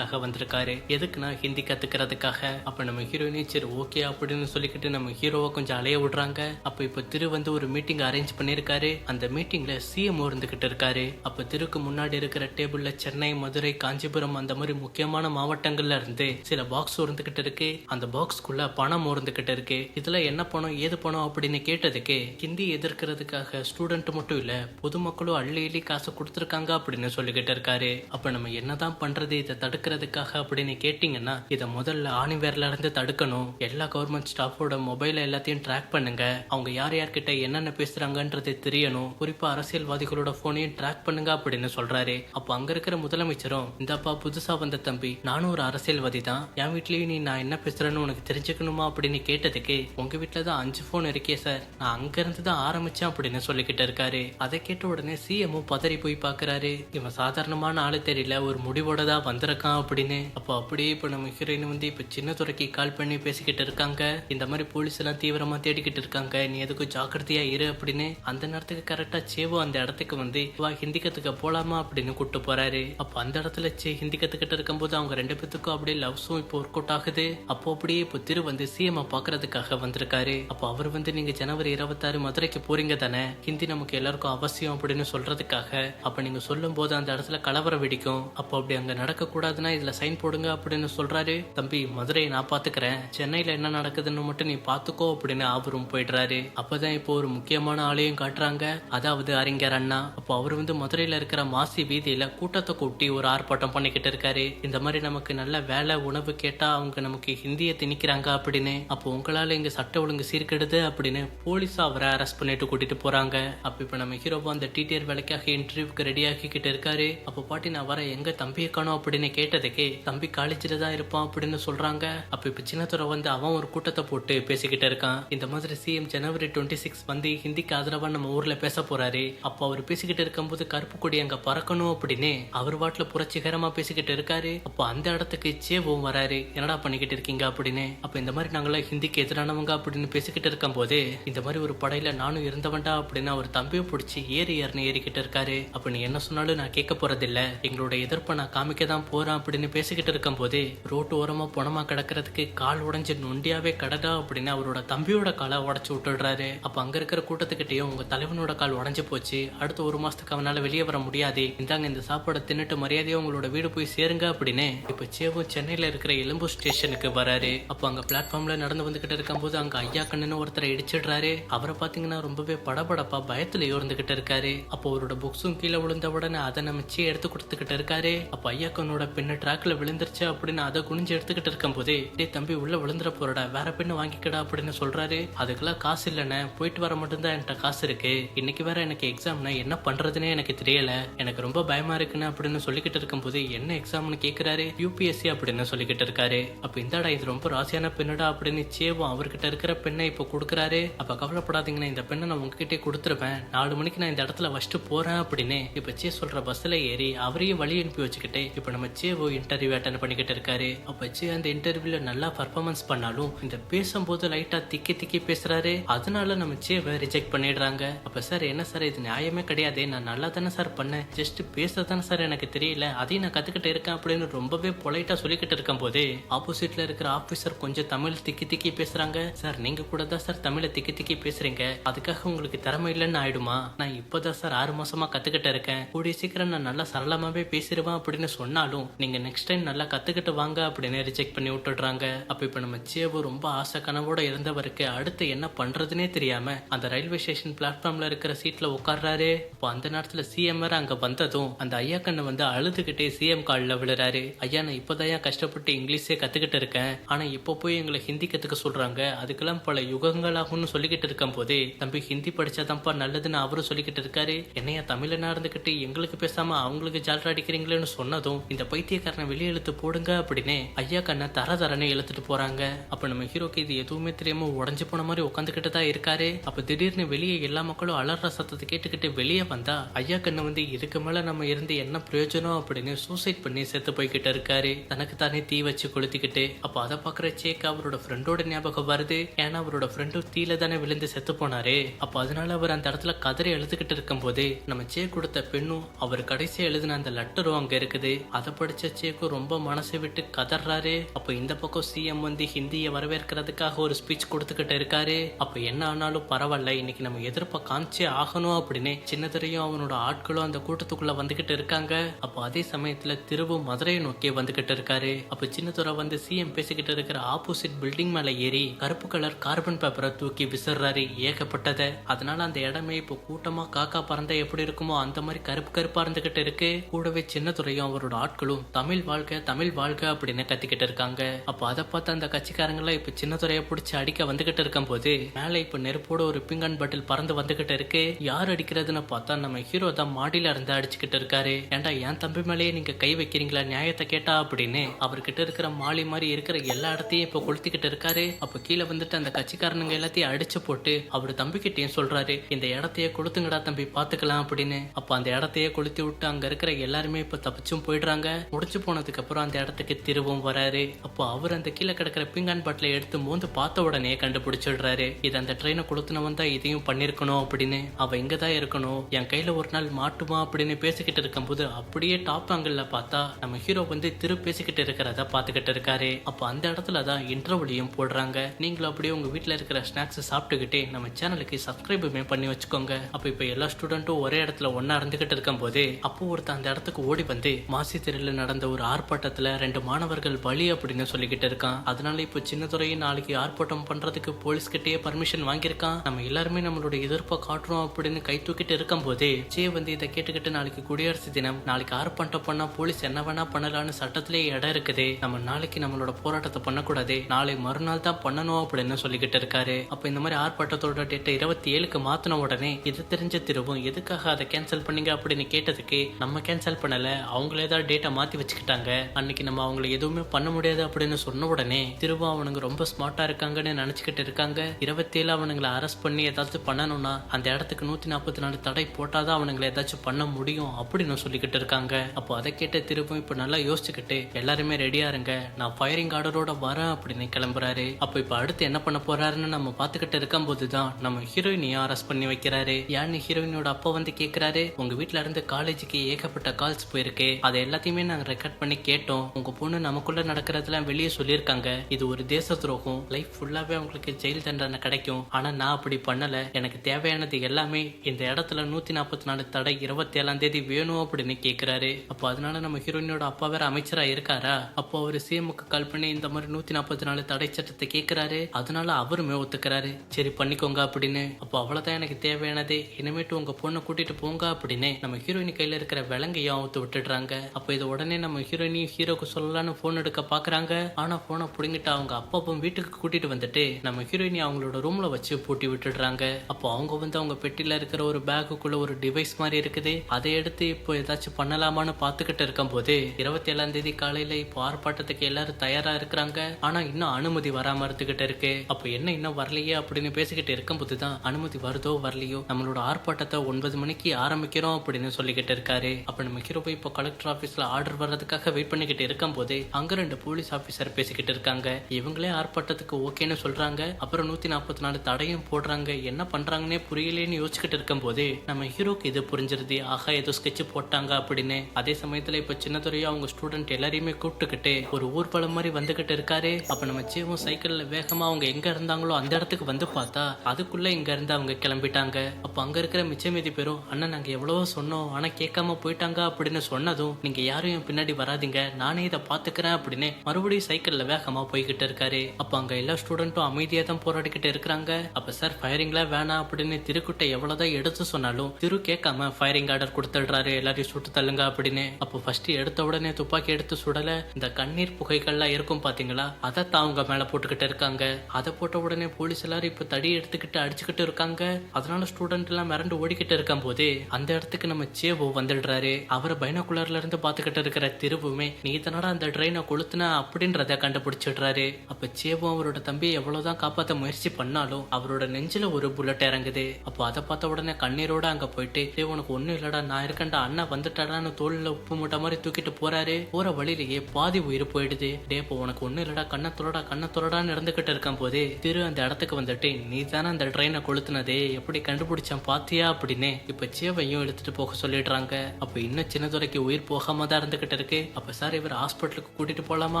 ஹீரோயினாக வந்திருக்காரு. எதுக்குன்னா ஹிந்தி கத்துக்கிறதுக்காக. அப்ப நம்ம ஹீரோயினே சரி ஓகே அப்படின்னு சொல்லிக்கிட்டு நம்ம ஹீரோவை கொஞ்சம் அலைய விடுறாங்க. அப்ப இப்ப திரு வந்து ஒரு மீட்டிங் அரேஞ்ச் பண்ணிருக்காரு அந்த மீட்டிங்ல சிஎம் இருந்துகிட்டு இருக்காரு. அப்ப திருக்கு முன்னாடி இருக்கிற டேபிள்ல சென்னை மதுரை காஞ்சிபுரம் அந்த மாதிரி முக்கியமான மாவட்டங்கள்ல இருந்து சில பாக்ஸ் இருந்துகிட்டு இருக்கு. அந்த பாக்ஸ்க்குள்ள பணம் இருந்துகிட்டு இருக்கு. இதுல என்ன பணம் ஏது பணம் அப்படின்னு கேட்டதுக்கு ஹிந்தி எதிர்க்கிறதுக்காக ஸ்டூடெண்ட் மட்டும் இல்ல பொதுமக்களும் அள்ளி அள்ளி காசு கொடுத்துருக்காங்க அப்படின்னு சொல்லிக்கிட்டு இருக்காரு. அப்ப நம்ம என்னதான் பண்றது? இதை தடுக்கிற அதுக்காக அப்படின்னு கேட்டிங்கன்னா இதை முதல்ல ஆணிவேர்ல இருந்து தடுக்கணும். எல்லா கவர்மெண்ட் ஸ்டாஃபோட மொபைல எல்லாத்தையும் ட்ராக் பண்ணுங்க. அவங்க யார் யார்கிட்ட என்னென்ன பேசுறாங்கன்றது தெரியணும். குறிப்பா அரசியல்வாதிகளோட போனையும் ட்ராக் பண்ணுங்க அப்படின்னு சொல்றாரு. அப்போ அங்க இருக்கிற முதலமைச்சரும் இந்தப்பா புதுசா வந்த தம்பி நானும் ஒரு அரசியல்வாதி தான். என் வீட்லயும் நீ நான் என்ன பேசுறேன்னு உனக்கு தெரிஞ்சுக்கணுமா அப்படின்னு கேட்டதுக்கு உங்க வீட்ல தான் அஞ்சு போன் இருக்கே சார் நான் அங்க இருந்து தான் ஆரம்பிச்சேன் அப்படின்னு சொல்லிக்கிட்டு இருக்காரு. அதை கேட்ட உடனே சிஎம்ஓ பதறி போய் பாக்குறாரு இவன் சாதாரணமான ஆளு தெரியல. ஒரு முடிவோட தான் வந்திருக்கான் அப்படின்னு. அப்போ அப்படியே இப்போ நம்ம ஹீரோயின் வந்து இப்போ சின்ன துறைக்கு கால் பண்ணி பேசிக்கிட்டு இருக்காங்க. இந்த மாதிரி போலீஸ் எல்லாம் தீவிரமா தேடிக்கிட்டு இருக்காங்க. நீ எதுக்கும் ஜாக்கிரதையா இரு அப்படின்னு. அந்த நேரத்துக்கு கரெக்டா சேவோ அந்த இடத்துக்கு வந்து வா ஹிந்தி கத்துக்க போலாமா அப்படின்னு கூப்பிட்டு போறாரு. அப்போ அந்த இடத்துல சே ஹிந்தி கத்துக்கிட்டு இருக்கும்போது அவங்க ரெண்டு பேத்துக்கும் அப்படியே லவ்ஸும் இப்போ ஒர்க் அவுட் ஆகுது. அப்போ அப்படியே இப்போ திரு வந்து சிஎம் பாக்குறதுக்காக வந்திருக்காரு. அப்போ அவர் வந்து நீங்க ஜனவரி இருபத்தாறு மதுரைக்கு போறீங்க தானே? ஹிந்தி நமக்கு எல்லாருக்கும் அவசியம் அப்படின்னு சொல்றதுக்காக. அப்ப நீங்க சொல்லும் போது அந்த இடத்துல கலவரம் வெடிக்கும். அப்போ அப்படி அங்க நடக்க கூடாதுன்னா இதுல சைன் போடுங்க அப்படின்னு சொல்றாரு. தம்பி மதுரையை நான் பார்த்துக்கிறேன் சென்னையில் என்ன நடக்குதுன்னு மட்டும் நீ பார்த்துக்கோ அப்படின்னு அவரும் போயிடுறாரு. அப்போதான் இப்போ ஒரு முக்கியமான ஆளையும் காட்டுறாங்க. அதாவது அறிஞர் அண்ணா. அப்போ அவர் வந்து மதுரையில் இருக்கிற மாசி வீதியில் கூட்டத்தை கூட்டி ஒரு ஆர்ப்பாட்டம் பண்ணிக்கிட்டு இருக்காரு. இந்த மாதிரி நமக்கு நல்ல வேலை உணவு கேட்டால் அவங்க நமக்கு ஹிந்தியை திணிக்கிறாங்க அப்படின்னு. அப்போ உங்களால் இங்கே சட்ட ஒழுங்கு சீர்கெடுது அப்படின்னு போலீஸ் அவரை அரெஸ்ட் பண்ணிட்டு கூட்டிட்டு போகிறாங்க அப்போ இப்போ நம்ம ஹீரோவா அந்த டிடிஆர் வேலைக்காக இன்டர்வியூக்கு ரெடி ஆக்கிக்கிட்டு இருக்காரு. அப்போ பாட்டி நான் வர எங்கே தம்பியை காணும்? அப்படின்னு கேட்டது கேட்டதுக்கு தம்பி காலேஜில் தான் இருப்பான் அப்படின்னு சொல்றாங்க. அப்ப இப்ப சின்னத்துறை வந்து அவன் ஒரு கூட்டத்தை போட்டு பேசிக்கிட்டு இருக்கான். இந்த மாதிரி சிஎம் ஜனவரி டுவெண்ட்டி சிக்ஸ் வந்து ஹிந்திக்கு ஆதரவா நம்ம ஊர்ல பேச போறாரு. அப்போ அவர் பேசிக்கிட்டு இருக்கும்போது கருப்பு கொடி அங்க பறக்கணும் அப்படின்னு அவர் வாட்டில் புரட்சிகரமா பேசிக்கிட்டு இருக்காரு. அப்போ அந்த இடத்துக்கு சேவும் வராரு. என்னடா பண்ணிக்கிட்டு இருக்கீங்க? அப்படின்னு. அப்ப இந்த மாதிரி நாங்களாம் ஹிந்திக்கு எதிரானவங்க அப்படின்னு பேசிக்கிட்டு இருக்கும்போது இந்த மாதிரி ஒரு படையில நானும் இருந்தவன்டா அப்படின்னு அவர் தம்பியும் பிடிச்சி ஏறி ஏறினு ஏறிக்கிட்டு இருக்காரு. அப்ப நீ என்ன சொன்னாலும் நான் கேட்க போறதில்ல. எங்களோட எதிர்ப்பை நான் காமிக்க தான் போறேன் அப்படின்னு பேசிக்கிட்டு இருக்கும்போதே ரோட்டு ஓரமா பணமா கிடக்கிறதுக்கு கால் உடஞ்சி நொண்டியாவே கடடா அப்படின்னு அவரோட தம்பியோட காலை உடச்சி விட்டுடுறாரு. அப்ப அங்க இருக்கிற கூட்டத்துக்கிட்டயும் உங்க தலைவனோட கால் உடஞ்சி போச்சு. அடுத்த ஒரு மாசத்துக்கு அவனால வெளியே வர முடியாது. இந்தாங்க இந்த சாப்பாடை தின்னுட்டு மரியாதையா உங்களோட வீடு போய் சேருங்க அப்படின்னு இப்ப சேவும் சென்னையில இருக்கிற எலும்பு ஸ்டேஷனுக்கு வராரு. அப்ப அங்க பிளாட்ஃபார்ம்ல நடந்து வந்துகிட்டு இருக்கும்போது அங்க ஐயா கண்ணுன்னு ஒருத்தரை இடிச்சிடுறாரு. அவரை பாத்தீங்கன்னா ரொம்பவே படபடப்பா பயத்துல இருந்துகிட்டு இருக்காரு. அப்போ அவரோட புக்ஸும் கீழே விழுந்த உடனே அதை நமச்சு எடுத்து கொடுத்துக்கிட்டு இருக்காரு. அப்ப ஐயாக்கனோட பின்னாடி ட்ராக்ல விழுந்துருச்சு அப்படின்னு அதை குனிஞ்சு எடுத்துக்கிட்டு இருக்கும் போதே டேய் தம்பி உள்ள விழுந்துற போறடா வேற பெண்ணு வாங்கிக்கடா அப்படின்னு சொல்றாரு. அதுக்கெல்லாம் காசு இல்லைன்னு போயிட்டு வர மட்டும்தான் என்கிட்ட காசு இருக்கு. இன்னைக்கு வேற எனக்கு எக்ஸாம்னா என்ன பண்றதுன்னே எனக்கு தெரியல. எனக்கு ரொம்ப பயமா இருக்குன்னு அப்படின்னு சொல்லிக்கிட்டு இருக்கும்போது என்ன எக்ஸாம்னு கேக்குறாரு? யூபிஎஸ்சி அப்படின்னு சொல்லிக்கிட்டு இருக்காரு. அப்ப இந்தாடா இது ரொம்ப ராசியான பெண்ணுடா அப்படின்னு சேவும் அவர்கிட்ட இருக்கிற பெண்ணை இப்போ கொடுக்குறாரு. அப்ப கவலைப்படாதீங்கண்ணா இந்த பெண்ணை நான் உங்ககிட்டே கொடுத்துருவேன். நாலு மணிக்கு நான் இந்த இடத்துல வச்சுட்டு போறேன் அப்படின்னு இப்ப சே சொல்ற பஸ்ல ஏறி அவரையும் வழி அனுப்பி வச்சுக்கிட்டு இப்ப நம்ம சேவு இன்டர்வியூ அட்டன் பண்ணிக்கிட்டு இருக்காரு. அப்ப ஜே அந்த இன்டர்வியூல நல்லா பர்ஃபார்மன்ஸ் பண்ணாலும் இந்த பேசும்போது லைட்டா திக்கி திக்கி பேசுறாரு. அதனால நம்ம ஜேவை ரிஜெக்ட் பண்ணிடுறாங்க. அப்ப சார் என்ன சார் இது நியாயமே கிடையாது. நான் நல்லா தானே சார் பண்ணேன். ஜஸ்ட் பேச தானே சார் எனக்கு தெரியல. அதையும் நான் கத்துக்கிட்டு இருக்கேன் அப்படின்னு ரொம்பவே பொலைட்டா சொல்லிக்கிட்டு இருக்கும் போதே ஆப்போசிட்ல இருக்கிற ஆபீசர் கொஞ்சம் தமிழ் திக்கி திக்கி பேசுறாங்க. சார் நீங்க கூட தான் சார் தமிழை திக்கி திக்கி பேசுறீங்க. அதுக்காக உங்களுக்கு திறமை இல்லைன்னு ஆயிடுமா? நான் இப்பதான் சார் ஆறு மாசமா கத்துக்கிட்டு இருக்கேன். கூடிய சீக்கிரம் நான் நல்லா சரளமாவே பேசிடுவேன் அப்படின்னு சொன்னாலும் நீங்க நெக்ஸ்ட் டைம் நல்லா கற்றுக்கிட்டு வாங்க அப்படின்னு ரிஜெக்ட் பண்ணி விட்டுடுறாங்க. அப்போ இப்போ நம்ம சேவு ரொம்ப ஆசை கனவோட இருந்தவருக்கு அடுத்து என்ன பண்ணுறதுனே தெரியாமல் அந்த ரயில்வே ஸ்டேஷன் பிளாட்ஃபார்மில் இருக்கிற சீட்டில் உட்கார்றாரு. அப்போ அந்த நேரத்தில் சிஎம் வேற வந்ததும் அந்த ஐயா கண்ணை வந்து அழுதுகிட்டே சிஎம் காலில் விழுறாரு. ஐயா நான் இப்போதான் கஷ்டப்பட்டு இங்கிலீஷே கற்றுக்கிட்டு இருக்கேன். ஆனால் இப்போ போய் எங்களை ஹிந்தி கற்றுக்க சொல்கிறாங்க அதுக்கெல்லாம் பல யுகங்களாகும்னு சொல்லிக்கிட்டு இருக்கும் போதே தம்பி ஹிந்தி படிச்சாதான்ப்பா நல்லதுன்னு அவரும் சொல்லிக்கிட்டு இருக்காரு. என்னையா தமிழனா இருந்துக்கிட்டு எங்களுக்கு பேசாமல் அவங்களுக்கு ஜால்ரா அடிக்கிறீங்களேன்னு சொன்னதும் இந்த பைத்தியக்காரனை வெளியே இழுத்து போடுங்க அப்படின்னு ஐயா கண்ணை தர தரன்னு இழுத்துட்டு போறாங்க. அப்ப நம்ம ஹீரோக்கு இது எதுவுமே தெரியாம உடஞ்சு போன மாதிரி உட்காந்துக்கிட்டு தான் இருக்காரு. அப்ப திடீர்னு வெளியே எல்லா மக்களும் அலற சத்தத்தை கேட்டுக்கிட்டு வெளியே வந்தா ஐயா கண்ணு வந்து இதுக்கு மேல நம்ம இருந்து என்ன பிரயோஜனம் அப்படின்னு சூசைட் பண்ணி செத்து போய்கிட்டு இருக்காரு. தனக்கு தானே தீ வச்சு கொளுத்திக்கிட்டு. அப்ப அதை பாக்குற சேக் அவரோட ஃப்ரெண்டோட ஞாபகம் வருது. ஏன்னா அவரோட ஃப்ரெண்டும் தீல தானே விழுந்து செத்து போனாரு. அப்ப அதனால அவர் அந்த இடத்துல கதறி எழுதுகிட்டு இருக்கும் போது நம்ம சேக் கொடுத்த பெண்ணும் அவர் கடைசியா எழுதின அந்த லெட்டரும் அங்க இருக்குது. அதை படிச்ச சேக்கும் ரொம்ப மனசை விட்டு கதறாரு அப்போ இந்த பக்கம் சிஎம் வந்து ஹிந்தியை வரவேற்கிறதுக்காக ஒரு ஸ்பீச் கொடுத்துக்கிட்டு இருக்காரு. அப்போ என்ன ஆனாலும் பரவாயில்ல இன்னைக்கு நம்ம எதிர்ப்ப காமிச்சே ஆகணும் அப்படின்னு சின்னதுரையும் அவனோட ஆட்களும் அந்த கூட்டத்துக்குள்ள வந்துகிட்டு இருக்காங்க. அப்போ அதே சமயத்துல திருவு மதுரையை நோக்கி வந்துகிட்டு இருக்காரு. அப்ப சின்னதுரை வந்து சிஎம் பேசிக்கிட்டு இருக்கிற ஆப்போசிட் பில்டிங் மேல ஏறி கருப்பு கலர் கார்பன் பேப்பரை தூக்கி விசிறாரு ஏகப்பட்டதை. அதனால அந்த இடமே இப்போ கூட்டமா காக்கா பறந்தா எப்படி இருக்குமோ அந்த மாதிரி கருப்பு கருப்பா இருந்துகிட்டு இருக்கு. கூடவே சின்னதுரையும் அவரோட ஆட்களும் தமிழ் தமிழ் வாழ்க்கை தமிழ் வாழ்க்கை அப்படின்னு கத்திக்கிட்டு இருக்காங்க. அப்போ அதை பார்த்து அந்த கட்சிக்காரங்களாம் இப்போ சின்னதுரையை பிடிச்சி அடிக்க வந்துகிட்டு இருக்கும் போது மேலே இப்போ நெருப்போட ஒரு பிங்கன் பாட்டில் பறந்து வந்துகிட்டு இருக்கு. யார் அடிக்கிறதுன்னு பார்த்தா நம்ம ஹீரோ தான் மாடியில இருந்து அடிச்சுக்கிட்டு இருக்காரு. ஏன்டா என் தம்பி மேலேயே நீங்க கை வைக்கிறீங்களா நியாயத்தை கேட்டா அப்படின்னு? அவர்கிட்ட இருக்கிற மாலி மாதிரி இருக்கிற எல்லா இடத்தையும் இப்போ கொளுத்திக்கிட்டு இருக்காரு. அப்ப கீழே வந்துட்டு அந்த கட்சிக்காரனுங்க எல்லாத்தையும் அடிச்சு போட்டு அவர் தம்பிக்கிட்டேயும் சொல்றாரு இந்த இடத்தையே கொளுத்துங்கடா தம்பி பாத்துக்கலாம் அப்படின்னு. அப்ப அந்த இடத்தையே கொளுத்தி விட்டு அங்க இருக்கிற எல்லாருமே இப்ப தப்பிச்சும் போயிடுறாங்க. முடிச்சு போனதுக்கு அப்புறம் அந்த இடத்துக்கு திரும்பவும் வராரு. அப்போ அவர் அந்த கீழே கிடக்கிற பிங்கான் பாட்டில எடுத்து மோந்து பார்த்த உடனே கண்டுபிடிச்சிடுறாரு. இது அந்த ட்ரெயினை கொளுத்துனவன் தான் இதையும் பண்ணிருக்கணும் அப்படின்னு. அவ இங்க தான் இருக்கணும். என் கையில ஒரு நாள் மாட்டுமா அப்படின்னு பேசிக்கிட்டு இருக்கும்போது அப்படியே டாப் ஆங்கிள் பார்த்தா நம்ம ஹீரோ வந்து திரு பேசிக்கிட்டு இருக்கிறத பார்த்துக்கிட்டு இருக்காரு. அப்போ அந்த இடத்துல தான் இன்டர்வலியும் போடுறாங்க. நீங்களும் அப்படியே உங்க வீட்டில் இருக்கிற ஸ்நாக்ஸ் சாப்பிட்டுக்கிட்டே நம்ம சேனலுக்கு சப்ஸ்கிரைபுமே பண்ணி வச்சுக்கோங்க. அப்போ இப்போ எல்லா ஸ்டூடெண்ட்டும் ஒரே இடத்துல ஒன்னா இருந்துகிட்டு இருக்கும்போது அப்போ ஒருத்தன் அந்த இடத்துக்கு ஓடி வந்து மாசி தெருவில் நடந்த ஒரு ஆர்ப்பாட்டத்தில் ரெண்டு மாணவர்கள் பலி அப்படின்னு சொல்லிக்கிட்டு இருக்கான். அதனால இப்போ சின்னதுரையும் நாளைக்கு ஆர்ப்பாட்டம் பண்றதுக்கு போலீஸ் கிட்டேயே பர்மிஷன் வாங்கியிருக்கான். நம்ம எல்லாருமே நம்மளோட எதிர்ப்பை காட்டுறோம் அப்படின்னு கை தூக்கிட்டு இருக்கும் போதே ஜெய வந்து இதை கேட்டுக்கிட்டு நாளைக்கு குடியரசு தினம் நாளைக்கு ஆர்ப்பாட்டம் பண்ணா போலீஸ் என்ன வேணா பண்ணலாம்னு சட்டத்திலே இடம் இருக்குது. நம்ம நாளைக்கு நம்மளோட போராட்டத்தை பண்ணக்கூடாது. நாளை மறுநாள் தான் பண்ணணும் அப்படின்னு சொல்லிக்கிட்டு இருக்காரு. அப்ப இந்த மாதிரி ஆர்ப்பாட்டத்தோட டேட்டை இருபத்தி ஏழுக்கு மாத்தின உடனே இது தெரிஞ்ச திருவும் எதுக்காக அதை கேன்சல் பண்ணீங்க அப்படின்னு கேட்டதுக்கு நம்ம கேன்சல் பண்ணல அவங்களே தான் டேட்டா மாத்தி வச்சுக்கிட்டாங்க. அன்னைக்கு நம்ம அவங்களை எதுவுமே பண்ண முடியாது அப்படின்னு சொன்ன உடனே திரும்ப அவனுங்க ரொம்ப ஸ்மார்ட்டா இருக்காங்கன்னு நினைச்சுக்கிட்டு இருக்காங்க. இருபத்தேழு அவனுங்களை அரெஸ்ட் பண்ணி ஏதாச்சும் பண்ணணும்னா அந்த இடத்துக்கு நூத்தி நாற்பத்தி நாலு தடை போட்டாதான் அவனுங்களை ஏதாச்சும் பண்ண முடியும் அப்படின்னு சொல்லிக்கிட்டு இருக்காங்க. அப்போ அதை கேட்ட திரும்ப இப்போ நல்லா யோசிச்சுக்கிட்டு எல்லாருமே ரெடியா இருங்க. நான் ஃபயரிங் ஆர்டரோட வரேன் அப்படின்னு கிளம்புறாரு. அப்போ இப்போ அடுத்து என்ன பண்ண போறாருன்னு நம்ம பார்த்துக்கிட்டு இருக்கும்போது தான் நம்ம ஹீரோயினையும் அரெஸ்ட் பண்ணி வைக்கிறாரு. யான்னு ஹீரோயினோட அப்பா வந்து கேட்கிறாரு உங்க வீட்டுல இருந்து காலேஜுக்கு ஏகப்பட்ட கால்ஸ் போயிருக்கு. அதை எல்லாத்தையுமே நாங்க ரெக்கார்ட் பண்ணி கேட்டோம். உங்க பொண்ணு நமக்குள்ள நடக்கிறதெல்லாம் வெளியே சொல்லியிருக்காங்க. இது ஒரு தேச துரோகம். லைஃப் ஃபுல்லாவே உங்களுக்கு ஜெயில் தண்டனை கிடைக்கும். ஆனா நான் அப்படி பண்ணல. எனக்கு தேவையானது எல்லாமே இந்த இடத்துல நூத்தி நாற்பத்தி நாலு தடை இருபத்தி ஏழாம் தேதி வேணும் அப்படின்னு கேக்குறாரு. அப்போ அதனால நம்ம ஹீரோயினோட அப்பா வேற அமைச்சரா இருக்காரா? அப்போ அவர் சிஎம்க்கு கால் பண்ணி இந்த மாதிரி நூத்தி நாற்பத்தி நாலு தடை சட்டத்தை கேக்குறாரு. அதனால அவருமே ஒத்துக்கிறாரு. சரி பண்ணிக்கோங்க அப்படின்னு. அப்போ அவ்வளவுதான் எனக்கு தேவையானது. இனிமேட்டு உங்க பொண்ணை கூட்டிட்டு போங்க அப்படின்னு நம்ம ஹீரோயின் கையில இருக்கிற விலங்கையும் அவுத்து விட்டுடுறாங்க. அப்போ இதை உடனே நம்ம ஹீரோயினையும் ஹீரோக்கு சொல்லலாம்னு போன் எடுக்க பாக்குறாங்க ஆனா போனை புடுங்கிட்டு அவங்க அப்பாவும் வீட்டுக்கு கூட்டிட்டு வந்துட்டு நம்ம ஹீரோயினி அவங்களோட ரூம்ல வச்சு பூட்டி விட்டுடுறாங்க. அப்போ அவங்க வந்து அவங்க பெட்டில இருக்கிற ஒரு பேக்குக்குள்ள ஒரு டிவைஸ் மாதிரி இருக்குது. அதை எடுத்து இப்போ ஏதாச்சும் பண்ணலாமான்னு பார்த்துக்கிட்டு இருக்கும்போது இருபத்தி ஏழாம் தேதி காலையில இப்போ ஆர்ப்பாட்டத்துக்கு எல்லாரும் தயாரா இருக்கிறாங்க. ஆனா இன்னும் அனுமதி வராம இருந்துகிட்டு இருக்கு. அப்போ என்ன இன்னும் வரலையே அப்படின்னு பேசிக்கிட்டு இருக்கும்போது தான் அனுமதி வருதோ வரலையோ நம்மளோட ஆர்ப்பாட்டத்தை ஒன்பது மணிக்கு ஆரம்பிக்கிறோம் அப்படின்னு சொல்லிக்கிட்டு இருக்காரு. அப்ப நம்ம ஹீரோ போய் இப்போ கலெக்டர் ஆஃபீஸ்ல ஆர்டர் வர்றதுக்காக வெயிட் பண்ணிக்கிட்டு இருக்கும்போது அங்க ரெண்டு போலீஸ் ஆபீசர் பேசிக்கிட்டு இருக்காங்க. இவங்களே ஆர்ப்பாட்டத்துக்கு ஓகேன்னு சொல்றாங்க. அப்புறம் நூத்தி நாற்பத்தி நாலு தடையும் போடுறாங்க. என்ன பண்றாங்கன்னே புரியலேன்னு யோசிச்சுக்கிட்டு இருக்கும்போது நம்ம ஹீரோக்கு இது புரிஞ்சிருது. ஆகா ஏதோ ஸ்கெட்ச் போட்டாங்க அப்படின்னு. அதே சமயத்துல இப்ப சின்னதுரையும் அவங்க ஸ்டூடெண்ட் எல்லாரையுமே கூப்பிட்டுக்கிட்டு ஒரு ஊர்வலம் மாதிரி வந்துகிட்டு இருக்காரு. அப்ப நம்ம சேவும் சைக்கிள்ல வேகமா அவங்க எங்க இருந்தாங்களோ அந்த இடத்துக்கு வந்து பார்த்தா அதுக்குள்ள இங்க இருந்து அவங்க கிளம்பிட்டாங்க. அப்ப அங்க இருக்கிற மிச்ச மீதி பேரும் அண்ணன் நாங்க எவ்வளவோ சொன்னோம். ஆனா கேட்காம போயிட்டாங்க அப்படின்னு சொன்னதும் நீங்க யாரும் என் பின்னாடி வராதீங்க. நானே இதை பாத்துக்கிறேன் அப்படின்னு மறுபடியும் சைக்கிள்ல வேகமா போய்கிட்டு இருக்காரு. அப்ப அங்க எல்லா ஸ்டூடெண்ட்டும் அமைதியா தான் போராடிக்கிட்டு இருக்கிறாங்க. அப்ப சார் ஃபயரிங்ல வேணாம் அப்படின்னு திருக்குட்டை எவ்வளவுதான் எடுத்து சொன்னாலும் திரு கேட்காம ஃபயரிங் ஆர்டர் கொடுத்துடுறாரு. எல்லாரையும் சுட்டு தள்ளுங்க அப்படின்னு. அப்போ ஃபர்ஸ்ட் எடுத்த உடனே துப்பாக்கி எடுத்து சுடல. இந்த கண்ணீர் புகைகள்லாம் இருக்கும் பாத்தீங்களா? அதை தான் அவங்க மேல போட்டுக்கிட்டு இருக்காங்க. அதை போட்ட உடனே போலீஸ் எல்லாரும் இப்ப தடி எடுத்துக்கிட்டு அடிச்சுக்கிட்டு இருக்காங்க. அதனால ஸ்டூடெண்ட் எல்லாம் மிரண்டு ஓடிக்கிட்டு இருக்கும் போது அந்த இடத்துக்கு நம்ம சேவோ வந்துடுறாரு. அவரை பைனகுலர்ல இருந்து பாத்துக்கிட்டு இருக்கிற திருவுமே நீ தானடா அந்த ட்ரெயினை கொளுத்துன? அப்படின்றத கண்டுபிடிச்சிடுறாரு. அப்ப சேவோ அவரோட தம்பி எவ்வளவுதான் காப்பாத்த முயற்சி பண்ணாலும் அவரோட நெஞ்சில ஒரு புல்லட் இறங்குது. அப்போ அதை பார்த்த உடனே கண்ணீரோட அங்க போயிட்டு டேய் உனக்கு ஒண்ணும் இல்லடா நான் இருக்கேன்டா அண்ணா வந்துட்டாடான்னு தோல்ல உப்பு மூட்டை மாதிரி தூக்கிட்டு போறாரு. போற வழியிலேயே பாதி உயிர் போயிடுது. டே இப்போ உனக்கு ஒண்ணும் இல்லடா கண்ணை துறடா கண்ணை துறடான்னு இருந்துகிட்டு இருக்கும் போது திரு அந்த இடத்துக்கு வந்துட்டு நீ தானே அந்த ட்ரெயினை கொளுத்துனதே எப்படி கண்டுபிடிச்சான் பாத்தியா? அப்படின்னு இப்ப சேவையும் எடுத்துட்டு போக சொல்லிடுறாங்க. அப்ப இன்னும் சின்னதுரைக்கு உயிர் போகாம தான் இருந்துகிட்டு இருக்கு. அப்ப சார் இவர் ஹாஸ்பிட்டலுக்கு கூட்டிட்டு போலாமா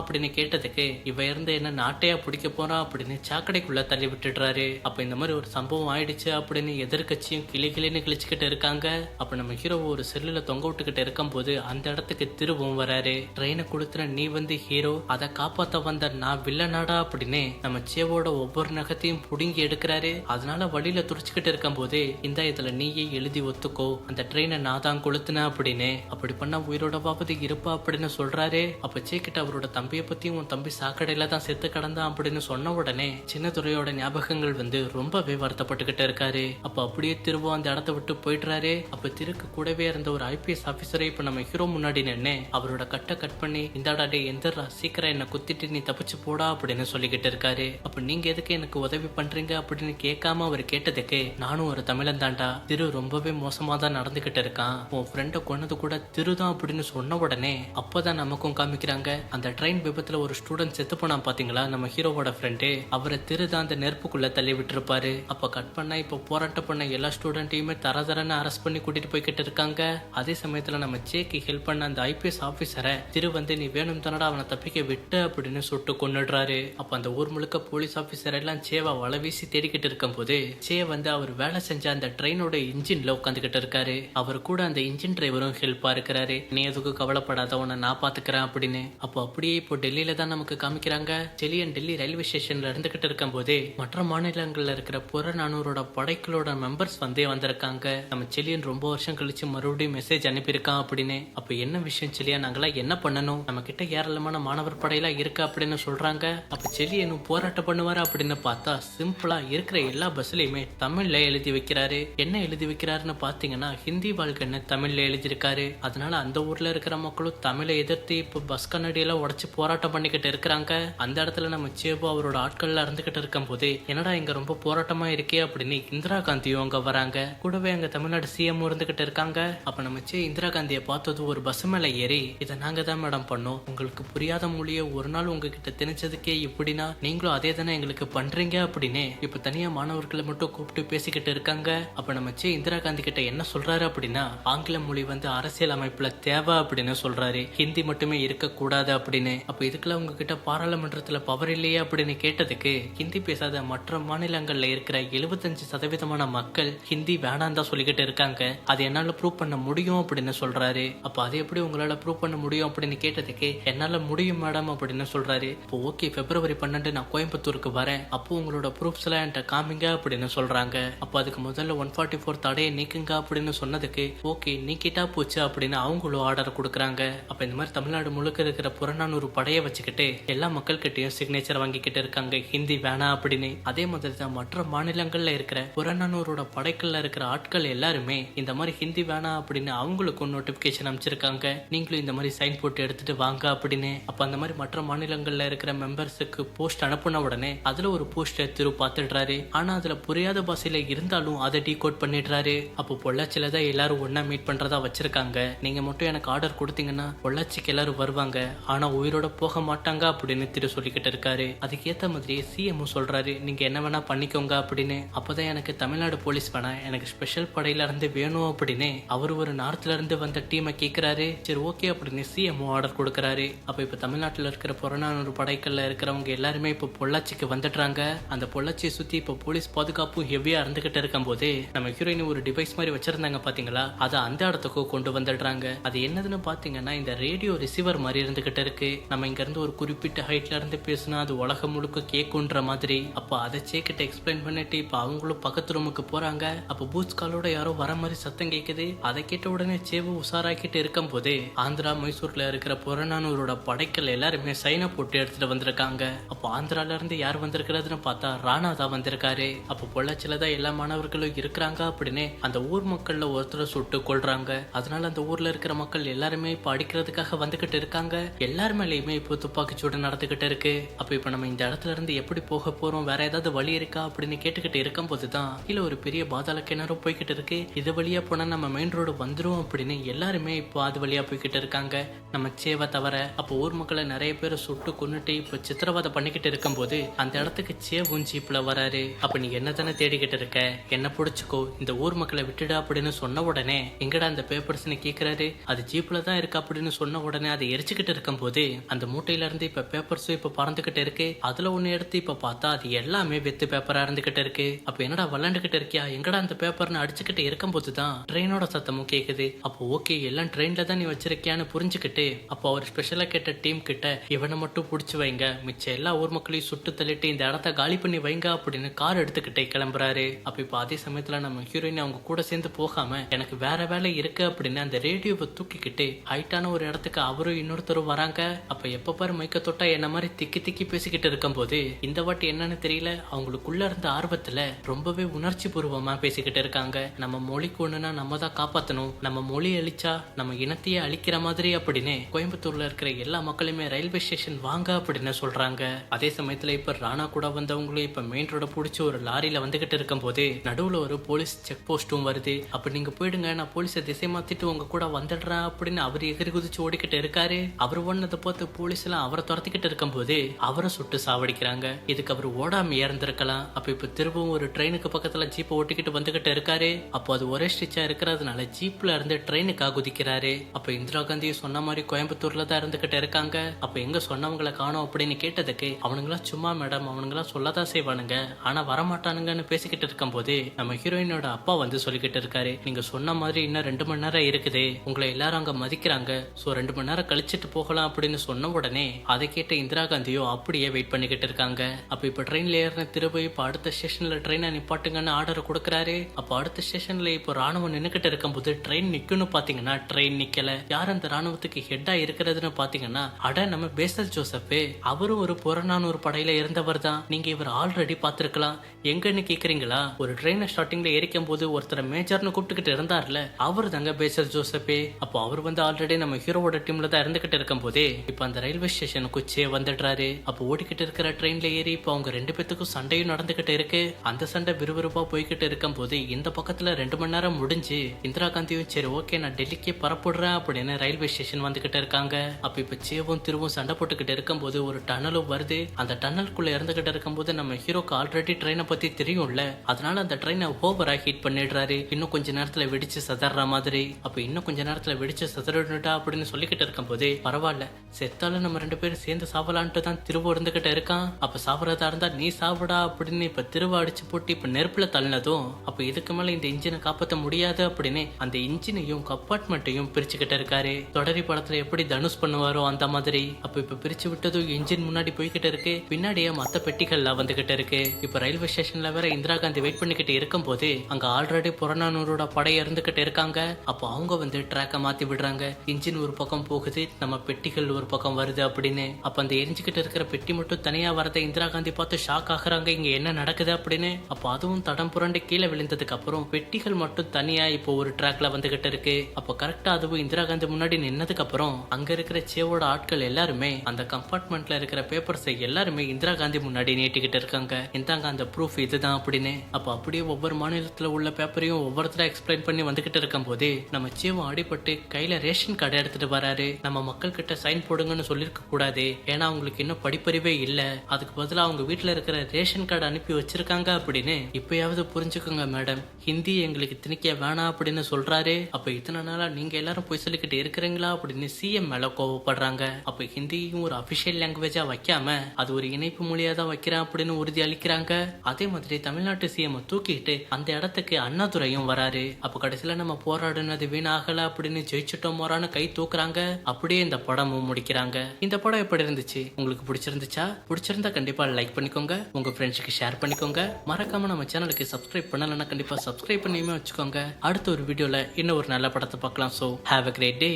அப்படின்னு கேட்டதுக்கு இவ இருந்து என்ன நாட்டையா பிடிக்க போறான் அப்படின்னு சாக்கடைக்குள்ள தள்ளி விட்டுடுறாரு. அப்ப இந்த மாதிரி ஒரு சம்பவம் ஆயிடுச்சு அப்படின்னு எதிர்கட்சியும் கிளி கிளின்னு கிழிச்சுக்கிட்டு இருக்காங்க. அப்ப நம்ம ஹீரோ ஒரு செல்லுல தொங்க விட்டுக்கிட்டு இருக்கும்போது அந்த இடத்துக்கு திரும்பவும் வராரு. ட்ரெயினை கொடுத்துற நீ வந்து ஹீரோ அதை காப்பாத்த வந்த நான் வில்லனாடா அப்படின்னு நம்ம சேவோட ஒவ்வொரு நகத்தையும் புடுங்கி எடுக்கிறாரு. அதனால வழியில துடிச்சுக்கிட்டு இருக்கும்போது இந்த இதுல நீயே எழுதி ஒத்துக்கோ. அந்த ட்ரெயினை நான் தான் கொளுத்துனேன் அப்படின்னு. அப்படி பண்ண உயிரோடவாவது இருப்பா அப்படின்னு சொல்றாரு. அப்ப சே கிட்ட அவரோட தம்பியை பத்தியும் உன் தம்பி சாக்கடையில தான் செத்து கடந்தான் அப்படின்னு சொன்ன உடனே சின்னதுரையோட ஞாபகங்கள் வந்து ரொம்பவே வருத்தப்பட்டுக்கிட்டு இருக்காரு. அப்ப அப்படியே திரும்ப அந்த இடத்த விட்டு போயிடுறாரு. அப்ப திருக்கு கூடவே இருந்த ஒரு ஐபிஎஸ் ஆபீசரை இப்ப நம்ம ஹீரோ முன்னாடி நின்று அவரோட கட்டை கட் பண்ணி இந்தாடா டே எந்திரா சீக்கிரம் என்ன குத்திட்டு நீ தப்பிச்சு போடா அப்படின்னு சொல்லிக்கிட்டு இருக்காரு. அப்ப நீங்க எதுக்கு எனக்கு உதவி பண்றீங்க அப்படின்னு கேட்காம அவர் கேட்டதுக்கு நானும் ஒரு தமிழன் தாண்டா திரு ரொம்பவே மோசமா தான் நடந்துகிட்டு இருக்கான். உன் ஃப்ரெண்டை கொன்னது கூட திரு தான் அப்படின்னு சொன்ன உடனே அப்பதான் நமக்கும் காமிக்கிறாங்க. அந்த ட்ரெயின் விபத்துல ஒரு ஸ்டூடெண்ட் செத்து போனான் பாத்தீங்களா? நம்ம ஹீரோவோட ஃப்ரெண்டு அவரை திரு தான் அந்த நெருப்புக்குள்ள தள்ளி விட்டுருப்பாரு அப்ப கட் பண்ணா இப்ப போராட்டம் பண்ண எல்லா ஸ்டூடெண்ட்டையுமே தர தரன்னு அரெஸ்ட் பண்ணி கூட்டிட்டு போய்கிட்டு இருக்காங்க. அதே சமயத்துல நம்ம சேக்கு ஹெல்ப் பண்ண அந்த ஐபிஎஸ் ஆபீசரை திரு வந்து நீ வேணும் தானடா அவனை தப்பிக்க விட்டு அப்படின்னு சுட்டு கொன்னுடுறாரு. அப்ப அந்த ஊர் முழுக்க போலீஸ் ஆபீசர் எல்லாம் சேவா வலை வீசி தேடிக்கிட்டு இருக்கும்போது சே வந்து அவர் வேலை செஞ்ச அந்த ட்ரெயினோட இன்ஜின்ல உட்காந்துக்கிட்டு இருக்காரு. அவர் கூட அந்த இன்ஜின் டிரைவரும் ஹெல்ப்பா இருக்கிறாரு. நீ எதுக்கு கவலைப்படாத அதை உன்னை நான் பாத்துக்கிறேன் அப்படின்னு. அப்போ அப்படியே இப்போ டெல்லியில தான் நமக்கு காமிக்கிறாங்க. செலியன் டெல்லி ரயில்வே ஸ்டேஷன்ல இருந்துகிட்டு இருக்கும்போது மற்ற மாநிலங்கள்ல இருக்கிற புறநானூரோட படைகளோட மெம்பர்ஸ் வந்தே வந்திருக்காங்க. நம்ம செலியன் ரொம்ப வருஷம் கழிச்சு மறுபடியும் மெசேஜ் அனுப்பியிருக்கான் அப்படின்னு. அப்ப என்ன விஷயம் செலியா? நாங்களாம் என்ன பண்ணணும்? நம்ம கிட்ட ஏராளமான மாணவர் படையெல்லாம் இருக்கு அப்படின்னு சொல்றாங்க. அப்ப செலியனும் போராட்டம் பண்ணுவாரு அப்படின்னு பார்த்தா சிம்பிளா இருக்கிற எல்லா பஸ்லயுமே தமிழ்ல எழுதி வைக்கிறாரு. என்ன எழுதி வைக்கிறாருன்னு பாத்தீங்கன்னா ஹிந்தி வாழ்க்கைன்னு தமிழ்ல எழுதியிருக்காரு. அதனால அந்த ஊர்ல இருக்கிற மக்களும் தமிழை எதிர்த்து இப்போ பஸ் கண்ணாடியெல்லாம் எல்லாம் போராட்டம் பண்ணிக்கிட்டு இருக்கிறாங்க. அந்த இடத்துல நம்ம சேபு அவரோட ஆட்கள்ல இருந்துகிட்டு இருக்கும் போது என்னடா இங்க ரொம்ப போராட்டமா இருக்கே அப்படின்னு இந்திரா காந்தியும் அங்க வராங்க. கூடவே அங்க தமிழ்நாடு சிஎம் இருந்துகிட்டு இருக்காங்க. அப்ப நம்ம சே இந்திரா காந்தியை பார்த்தது ஒரு பஸ் மேல ஏறி இதை நாங்க தான் மேடம் பண்ணோம். உங்களுக்கு புரியாத மொழியை ஒரு நாள் உங்ககிட்ட திணிச்சதுக்கே இப்படின்னா நீங்களும் அதே தானே எங்களுக்கு பண்றீங்க அப்படின்னு இப்ப தனியா மாணவர்களை மட்டும் கூப்பிட்டு பேசிக்கிட்டு இருக்காங்க. அப்ப நம்ம சே இந்திரா காந்தி கிட்ட என்ன சொல்றாரு அப்படின்னா ஆங்கில மொழி வந்து அரசியல் அமைப்புல தேவை அப்படின்னு சொல்றாரு. ஹிந்தி மட்டுமே இருக்க கூடாது அப்படின்னு. அப்ப இதுக்குள்ள உங்ககிட்ட பாராளுமன்றத்துல பவர் இல்லையே அப்படின்னு கேட்டதுக்கு ஹிந்தி பேசாத மற்ற மாநிலங்கள்ல இருக்கிற எழுபத்தஞ்சு சதவீதமான மக்கள் ஹிந்தி வேணாம் தான் சொல்லிக்கிட்டு இருக்காங்க. அது என்னால ப்ரூவ் பண்ண முடியும் அப்படின்னு சொல்றாரு. அப்ப அது எப்படி உங்களால ப்ரூவ் பண்ண முடியும் அப்படின்னு கேட்டதுக்கு என்னால முடியும் மேடம் அப்படின்னு சொல்றாரு. இப்போ ஓகே பிப்ரவரி பன்னெண்டு நான் கோயம்புத்தூருக்கு வரேன். அப்போ உங்களோட ப்ரூஃப்ஸ் எல்லாம் என்கிட்ட காமிங்க அப்படின்னு சொல்றாங்க. அப்போ அதுக்கு முதல்ல ஒன் ஃபார்ட்டி ஃபோர் தடையை நீக்குங்க அப்படின்னு சொன்னதுக்கு ஓகே நீக்கிட்டா போச்சு அப்படின்னு அவங்களும் ஆர்டர் கொடுக்குறாங்க. அப்போ இந்த மாதிரி தமிழ்நாடு முழுக்க இருக்கிற புறநானூறு படையை வச்சுக்கிட்டு எல்லா மக்கள்கிட்டையும் சிக்னேச்சர் வாங்கிக்கிட்டு இருக்காங்க. ஹிந்தி வேணாம் அப்படின்னு. அதே மாதிரி தான் மற்ற மாநிலங்கள்ல இருக்கிற புறநானூரோட படைக்கள்ல இருக்கிற ஆட்கள் எல்லாருமே இந்த மாதிரி ஹிந்தி வேணாம் அப்படின்னு அவங்களுக்கும் நோட்டிபிகேஷன் அமைச்சிருக்காங்க நீங்களும் இந்த மாதிரி சைன் போட்டு எடுத்துட்டு வாங்க அப்படின்னு. அப்போ அந்த மாதிரி மற்ற மாநிலங்கள்ல இருக்கிற மெம்பர்ஸுக்கு போஸ்ட் அனுப்புன உடனே அதுல ஒரு போஸ்டர் திரு பார்த்துடுறாரு. ஆனா அதுல புரியாத பாஷையில இருந்தாலும் அதை டீ கோட் பண்ணிடுறாரு. அப்போ பொள்ளாச்சியில தான் எல்லாரும் ஒன்னா மீட் பண்றதா வச்சிருக்காங்க. நீங்க மட்டும் எனக்கு ஆர்டர் கொடுத்தீங்கன்னா பொள்ளாச்சிக்கு எல்லாரும் வருவாங்க. ஆனா உயிரோட போக மாட்டாங்க அப்படின்னு திரு சொல்லிக்கிட்டு இருக்காரு. அதுக்கு ஏத்த மாதிரி சிஎம் சொல்றாரு. நீங்க என்ன வேணா பண்ணிக்கோங்க அப்படின்னு. அப்பதான் எனக்கு தமிழ்நாடு போலீஸ் வேணாம் எனக்கு ஸ்பெஷல் படையில இருந்து வேணும் அப்படின்னு அவர் ஒரு நார்த்ல இருந்து வந்த டீமை கேக்குறாரு. சரி ஓகே அப்படின்னு சிஎம் ஆர்டர் கொடுக்கறாரு. அப்ப இப்ப தமிழ்நாட்டுல இருக்கிற புறநானூறு படைக்கல்ல இருக்கிறவங்க எல்லாருமே இப்ப பொள்ளாச்சிக்கு வந்துடுறாங்க. அந்த பொள்ளாச்சியை சுத்தி இப்ப போலீஸ் பாதுகாப்பும் ஹெவியா இருந்துகிட்டு இருக்கும்போது நம்ம ஹீரோயின் ஒரு டிவைஸ் மாதிரி வச்சிருந்தாங்க பாத்தீங்களா? அதை அந்த இடத்துக்கு கொண்டு வந்துடுறாங்க. அது என்னதுன்னு பாத்தீங்கன்னா இந்த ரேடியோ ரிசீவர் மாதிரி இருந்துகிட்டு இருக்கு. நம்ம இங்கேருந்து ஒரு குறிப்பிட்ட ஹைட்ல இருந்து பேசினா அது உலகம் முழுக்க கேட்குன்ற மாதிரி. அப்போ அதை சேக்கிட்ட எக்ஸ்பிளைன் பண்ணிட்டு இப்போ அவங்களும் பக்கத்து ரூமுக்கு போறாங்க. அப்போ பூத் காலோட யாரோ வர மாதிரி சத்தம் கேக்குது. அதை கேட்ட உடனே சேவு உஷாராக்கிட்டு இருக்கும் போதே ஆந்திரா மைசூர்ல இருக்கிற புறநானூரோட படைக்கல் எல்லாருமே சைனை போட்டு எடுத்துட்டு வந்திருக்காங்க. அப்போ ஆந்திரால இருந்து யார் வந்திருக்கிறதுன்னு பார்த்தா ராணா தான் வந்திருக்காரு. அப்போ பொள்ளாச்சியில தான் எல்லா மாணவர்களும் இருக்கிறாங்க அப்படின்னு அந்த ஊர் மக்கள்ல ஒருத்தரை சுட்டு கொள்றாங்க அதனால அந்த ஊர்ல இருக்கிற மக்கள் எல்லாருமே இப்போ அடிக்கிறதுக்காக வந்துகிட்டு இருக்காங்க. எல்லார் மேலயுமே இப்போ துப்பாக்கி சூடு நடந்துகிட்டு இருக்கு. அப்ப இப்ப நம்ம இந்த இடத்துல இருந்து எப்படி போக போறோம்? வேற ஏதாவது வழி இருக்கா? அப்படின்னு கேட்டுக்கிட்டு இருக்கும் போதுதான் கீழே ஒரு பெரிய பாதாள கிணறும் போய்கிட்டு இருக்கு. இது வழியா போனா நம்ம மெயின் ரோடு வந்துரும் அப்படின்னு எல்லாருமே இப்போ அது வழியா போய்கிட்டு இருக்காங்க. நம்ம சேவை தவிர அப்போ ஊர் மக்களை நிறைய பேர் சுட்டு கொன்னுட்டு இப்போ சித்திரவதை பண்ணிக்கிட்டு இருக்கும்போது அந்த இடத்துக்கு சேவும் ஜீப்ல வராரு. அப்ப நீ என்ன தானே தேடிக்கிட்டு இருக்க? என்ன பிடிச்சிக்கோ? இந்த ஊர் மக்களை விட்டுடா அப்படின்னு சொன்ன உடனே எங்கடா அந்த பேப்பர்ஸ்னு கேக்குறாரு? அது ஜீப்ல தான் இருக்கா அப்படின்னு சொன்ன உடனே அதை எரிச்சுக்கிட்டு இருக்கும்போது அந்த மூட்டையில இருந்து இப்ப பேப்பர்ஸும் இப்ப பறந்துகிட்டு இருக்கு. அதுல ஒண்ணு எடுத்து இப்ப பார்த்தா அது எல்லாமே வெத்து பேப்பரா இருந்துகிட்டு இருக்கு. அப்ப என்னடா விளாண்டுகிட்டு இருக்கியா? எங்கடா அந்த பேப்பர்னு அடிச்சுக்கிட்டு இருக்கும் தான் ட்ரெயினோட சத்தமும் கேக்குது. அப்போ ஓகே எல்லாம் ட்ரெயின்ல தான் நீ வச்சிருக்கியான்னு புரிஞ்சுக்கிட்டு அப்போ அவர் ஸ்பெஷலா கேட்ட டீம் கிட்ட இவனை மட்டும் பிடிச்சி வைங்க. மிச்ச எல்லா ஊர் மக்களையும் சுட்டு தள்ளிட்டு இந்த இடத்த காலி பண்ணி வைங்க அப்படின்னு கார் எடுத்துக்கிட்டே கிளம்புறாரு. அப்ப இப்ப அதே சமயத்துல நம்ம ஹீரோயின் அவங்க கூட சேர்ந்து போகாம எனக்கு வேற வேலை இருக்கு அப்படின்னு அந்த ரேடியோவை தூக்கிக்கிட்டு ஹைட்டா கரெக்டான ஒரு இடத்துக்கு அவரும் இன்னொருத்தரும் வராங்க. அப்ப எப்ப பாரு மைக்க தொட்டா என்ன மாதிரி திக்கி திக்கி பேசிக்கிட்டு இருக்கும்போது இந்த வாட்டி என்னன்னு தெரியல அவங்களுக்குள்ள இருந்த ஆர்வத்துல ரொம்பவே உணர்ச்சி பூர்வமா பேசிக்கிட்டு இருக்காங்க. நம்ம மொழிக்கு ஒண்ணுனா நம்ம தான் காப்பாத்தணும். நம்ம மொழி அழிச்சா நம்ம இனத்தையே அழிக்கிற மாதிரி அப்படின்னு கோயம்புத்தூர்ல இருக்கிற எல்லா மக்களுமே ரயில்வே ஸ்டேஷன் வாங்க அப்படின்னு சொல்றாங்க. அதே சமயத்துல இப்ப ராணா கூட வந்தவங்களும் இப்ப மெயின் ரோட புடிச்சு ஒரு லாரியில வந்துகிட்டு இருக்கும்போது நடுவுல ஒரு போலீஸ் செக் போஸ்டும் வருது. அப்ப நீங்க போயிடுங்க நான் போலீஸை திசை மாத்திட்டு உங்க கூட வந்துடுறேன் அப்படின்னு அவர் எகிரி குதிச்சு ஓடிக்கிட்டு இருக்காரு. அவர் ஒன்னதை பார்த்து போலீஸ் எல்லாம் அவரை துரத்திக்கிட்டு இருக்கும்போது அவரை சுட்டு சாவடிக்கிறாங்க. இதுக்கு அவர் ஓடாம இறந்திருக்கலாம் அப்ப இப்ப திரும்பவும் ஒரு ட்ரெயினுக்கு பக்கத்துல ஜீப்பை ஓட்டிக்கிட்டு வந்துகிட்டு இருக்காரு. அப்போ அது ஒரே ஸ்டிச்சா இருக்கிறதுனால ஜீப்ல இருந்து ட்ரெயினுக்காக குதிக்கிறாரு அப்ப இந்திரா காந்தி சொன்ன மாதிரி கோயம்புத்தூர்ல தான் இருந்துகிட்டு இருக்காங்க. அப்ப எங்க சொன்னவங்களை காணோம் அப்படின்னு கேட்டதுக்கு அவனுங்களாம் சும்மா மேடம் அவனுங்களாம் சொல்லதான் செய்வானுங்க. ஆனா வரமாட்டானுங்கன்னு பேசிக்கிட்டு இருக்கும்போது நம்ம ஹீரோயினோட அப்பா வந்து சொல்லிக்கிட்டு இருக்காரு. நீங்க சொன்ன மாதிரி இன்னும் ரெண்டு மணி நேரம் இருக்குது. உங்களை எல்லாரும் அங்க மதிக்கிறாங்க. சோ ரெண்டு மணி நேரம் கழிச்சிட்டு போகலாம் அப்படின்னு சொன்ன உடனே அதை கேட்ட இந்திரா காந்தியும் அப்படியே வெயிட் பண்ணிக்கிட்டு இருக்காங்க. அப்ப இப்ப ட்ரெயின்ல ஏறின திரும்ப இப்ப அடுத்த ஸ்டேஷன்ல ட்ரெயினை நிப்பாட்டுங்கன்னு ஆர்டர் கொடுக்குறாரு. அப்ப அடுத்த ஸ்டேஷன்ல இப்போ ராணுவம் நின்னுக்கிட்டு இருக்கும்போது ட்ரெயின் நிக்கணும் பாத்தீங்கன்னா ட்ரெயின் நிக்கல. யார் அந்த ராணுவத்துக்கு ஹெட்டா இருக்கிறதுன்னு பாத்தீங்கன்னா அட நம்ம பேசல் ஜோசப் அவரும் ஒரு புறநானூறு படையில இருந்தவர் தான். நீங்க இவர் ஆல்ரெடி பார்த்திருக்கலாம் எங்கன்னு கேக்குறீங்களா? ஒரு ட்ரெயினை ஸ்டார்டிங்ல ஏறிக்கும் போது ஒருத்தரை மேஜர்னு கூப்பிட்டுக்கிட்டு இருந்தார்ல. அவர் தாங்க பேசல் ஜோசப்பே. அப்போ அவர் வந்து ஆல்ரெடி நம்ம ஹீரோவோட டீம்ல தான் இருந்துகிட்டு இருக்கும் போதே இப்போ அந்த ரயில்வே ஸ்டேஷனுக்கு உச்சே வந்துடுறாரு. அப்போ ஓடிக்கிட்டு இருக்கிற ட்ரெயின்ல ஏறி இப்போ அவங்க ரெண்டு பேத்துக்கும் சண்டையும் நடந்துகிட்டு இருக்கு. அந்த சண்டை விறுவிறுப்பா போய்கிட்டு இருக்கும் போது இந்த பக்கத்துல ரெண்டு மணி நேரம் முடிஞ்சு இந்திரா காந்தியும் சரி ஓகே நான் டெல்லிக்கே பரப்புடுறேன் அப்படின்னு ரயில்வே ஸ்டேஷன் வந்துகிட்டு இருக்காங்க. அப்ப இப்ப சேவும் திருவும் சண்டை போட்டுக்கிட்டு இருக்கும் போது ஒரு டனலும் வருது. அந்த டனலுக்குள்ள இருந்துகிட்டு இருக்கும்போது நம்ம ஹீரோக்கு ஆல்ரெடி ட்ரெயினை பத்தி தெரியும்ல. அதனால அந்த ட்ரெயினை ஓவரா ஹீட் பண்ணிடுறாரு. இன்னும் கொஞ்ச நேரத்துல வெடிச்சு சதற மாதிரி. அப்ப இன்னும் கொஞ்ச நேரத்துல வெடிச்சு சதறிட்டா அப்படின்னு சொல்லிக்கிட்டு இருக்கும்போது பரவாயில்ல செத்தாலும் நம்ம ரெண்டு பேரும் சேர்ந்து சாவலான்ட்டு தான் திரும்ப இருந்துகிட்ட இருக்கான். அப்ப சாப்பிடறதா இருந்தா நீ சாப்பிடா அப்படின்னு இப்ப திருவ அடிச்சு போட்டு இப்ப நெருப்புல தள்ளினதும் அப்ப இதுக்கு மேல இந்த இன்ஜினை காப்பாத்த முடியாது அப்படின்னு அந்த இன்ஜினையும் கம்பார்ட்மெண்ட்டையும் பிரிச்சுக்கிட்டு இருக்காரு. தொடரி படத்துல எப்படி தனுஷ் பண்ணுவாரோ அந்த மாதிரி. அப்ப இப்ப பிரிச்சு விட்டதும் இன்ஜின் முன்னாடி போய்கிட்டு இருக்கு. பின்னாடியே மத்த பெட்டிகள்லாம் வந்துகிட்டு இருக்கு. இப்ப ரயில்வே ஸ்டேஷன்ல வேற இந்திரா காந்தி வெயிட் பண்ணிக்கிட்டு இருக்கும் போது அங்க ஆல்ரெடி புறநானூரோட படை இருந்துகிட்டு இருக்காங்க. அப்போ அவங்க வந்து ட்ராக்கை மாத்தி விடுறாங்க. இன்ஜின் ஒரு பக்கம் போகுது நம்ம பெட்டிகள் ஒரு பக்கம் வருது அப்படின்னு. அப்ப அந்த எரிஞ்சுக்கிட்டு இருக்கிற பெட்டி மட்டும் தனியா வரத இந்திரா காந்தி பார்த்து ஷாக் ஆகுறாங்க இங்க என்ன நடக்குது அப்படின்னு. அப்போ அதுவும் தடம் புரண்டு கீழே விழுந்ததுக்கு அப்புறம் பெட்டிகள் மட்டும் தனியா இப்போ ஒரு ட்ராக்ல வந்துகிட்டு இருக்கு. அப்ப கரெக்டா அதுவும் இந்திரா காந்தி முன்னாடி நின்னதுக்கு அப்புறம் அங்க இருக்கிற சேவோட ஆட்கள் எல்லாருமே அந்த கம்பார்ட்மெண்ட்ல இருக்கிற பேப்பர்ஸை எல்லாருமே இந்திரா காந்தி முன்னாடி நீட்டிக்கிட்டு இருக்காங்க. இந்தாங்க அந்த ப்ரூஃப் இதுதான் அப்படின்னு. அப்ப அப்படியே ஒவ்வொரு மாநிலத்துல உள்ள பேப்பரையும் ஒவ்வொருத்தரா எக்ஸ்பிளைன் பண்ணி வந்துகிட்டு இருக்கும் போது நம்ம சேவம் அடிபட்டு கையில ரேஷன் கார்டு எடுத்துட்டு வராரு. நம்ம மக்கள் கிட்ட சைன் போடுங்கன்னு சொல்லிருக்க கூடாது. ஏன்னா அவங்களுக்கு இன்னும் படிப்பறிவே இல்ல. அதுக்கு பதிலா அவங்க வீட்ல இருக்கிற ரேஷன் கார்டு அனுப்பி வச்சிருக்காங்க அப்படின்னு இப்பயாவது புரிஞ்சுக்கோங்க மேடம் ஹிந்தி எங்களுக்கு திணிக்க வேணாம் அப்படின்னு சொல்றாரு. அப்ப இத்தனை நாளா நீங்க எல்லாரும் போய் சொல்லிக்கிட்டு இருக்கிறீங்களா அப்படின்னு சிஎம் மேல கோவப்படுறாங்க. அப்ப ஹிந்தியும் ஒரு அபிஷியல் லாங்குவேஜா வைக்காம அது ஒரு இணைப்பு மொழியா தான் வைக்கிறேன் அப்படின்னு உறுதி அளிக்கிறாங்க. அதே மாதிரி தமிழ்நாட்டு சிஎம் தூக்கிட்டு அந்த இடத்துக்கு அண்ணாதுரையும் வராரு. அப்ப கடைசியில நம்ம போராடுனது வீணாகல அப்படின்னு ஜெயிச்சுட்டோம் போறான்னு கை தூக்குறாங்க அப்படியே இந்த படமும் முடிக்கிறாங்க. இந்த படம் எப்படி இருந்துச்சு? உங்களுக்கு பிடிச்சிருந்துச்சா? பிடிச்சிருந்தா கண்டிப்பா லைக் பண்ணிக்கோங்க. உங்க ஃப்ரெண்ட்ஸுக்கு ஷேர் பண்ணிக்கோங்க. மறக்காம நம்ம சேனலுக்கு சப்ஸ்கிரைப் பண்ணலைன்னா கண்டிப்பா சப்ஸ்கிரைப் பண்ணியுமே வச்சுக்கோங்க. அடுத்த ஒரு வீடியோல இன்னும் ஒரு நல்ல படத்தை பார்க்கலாம். So have a great day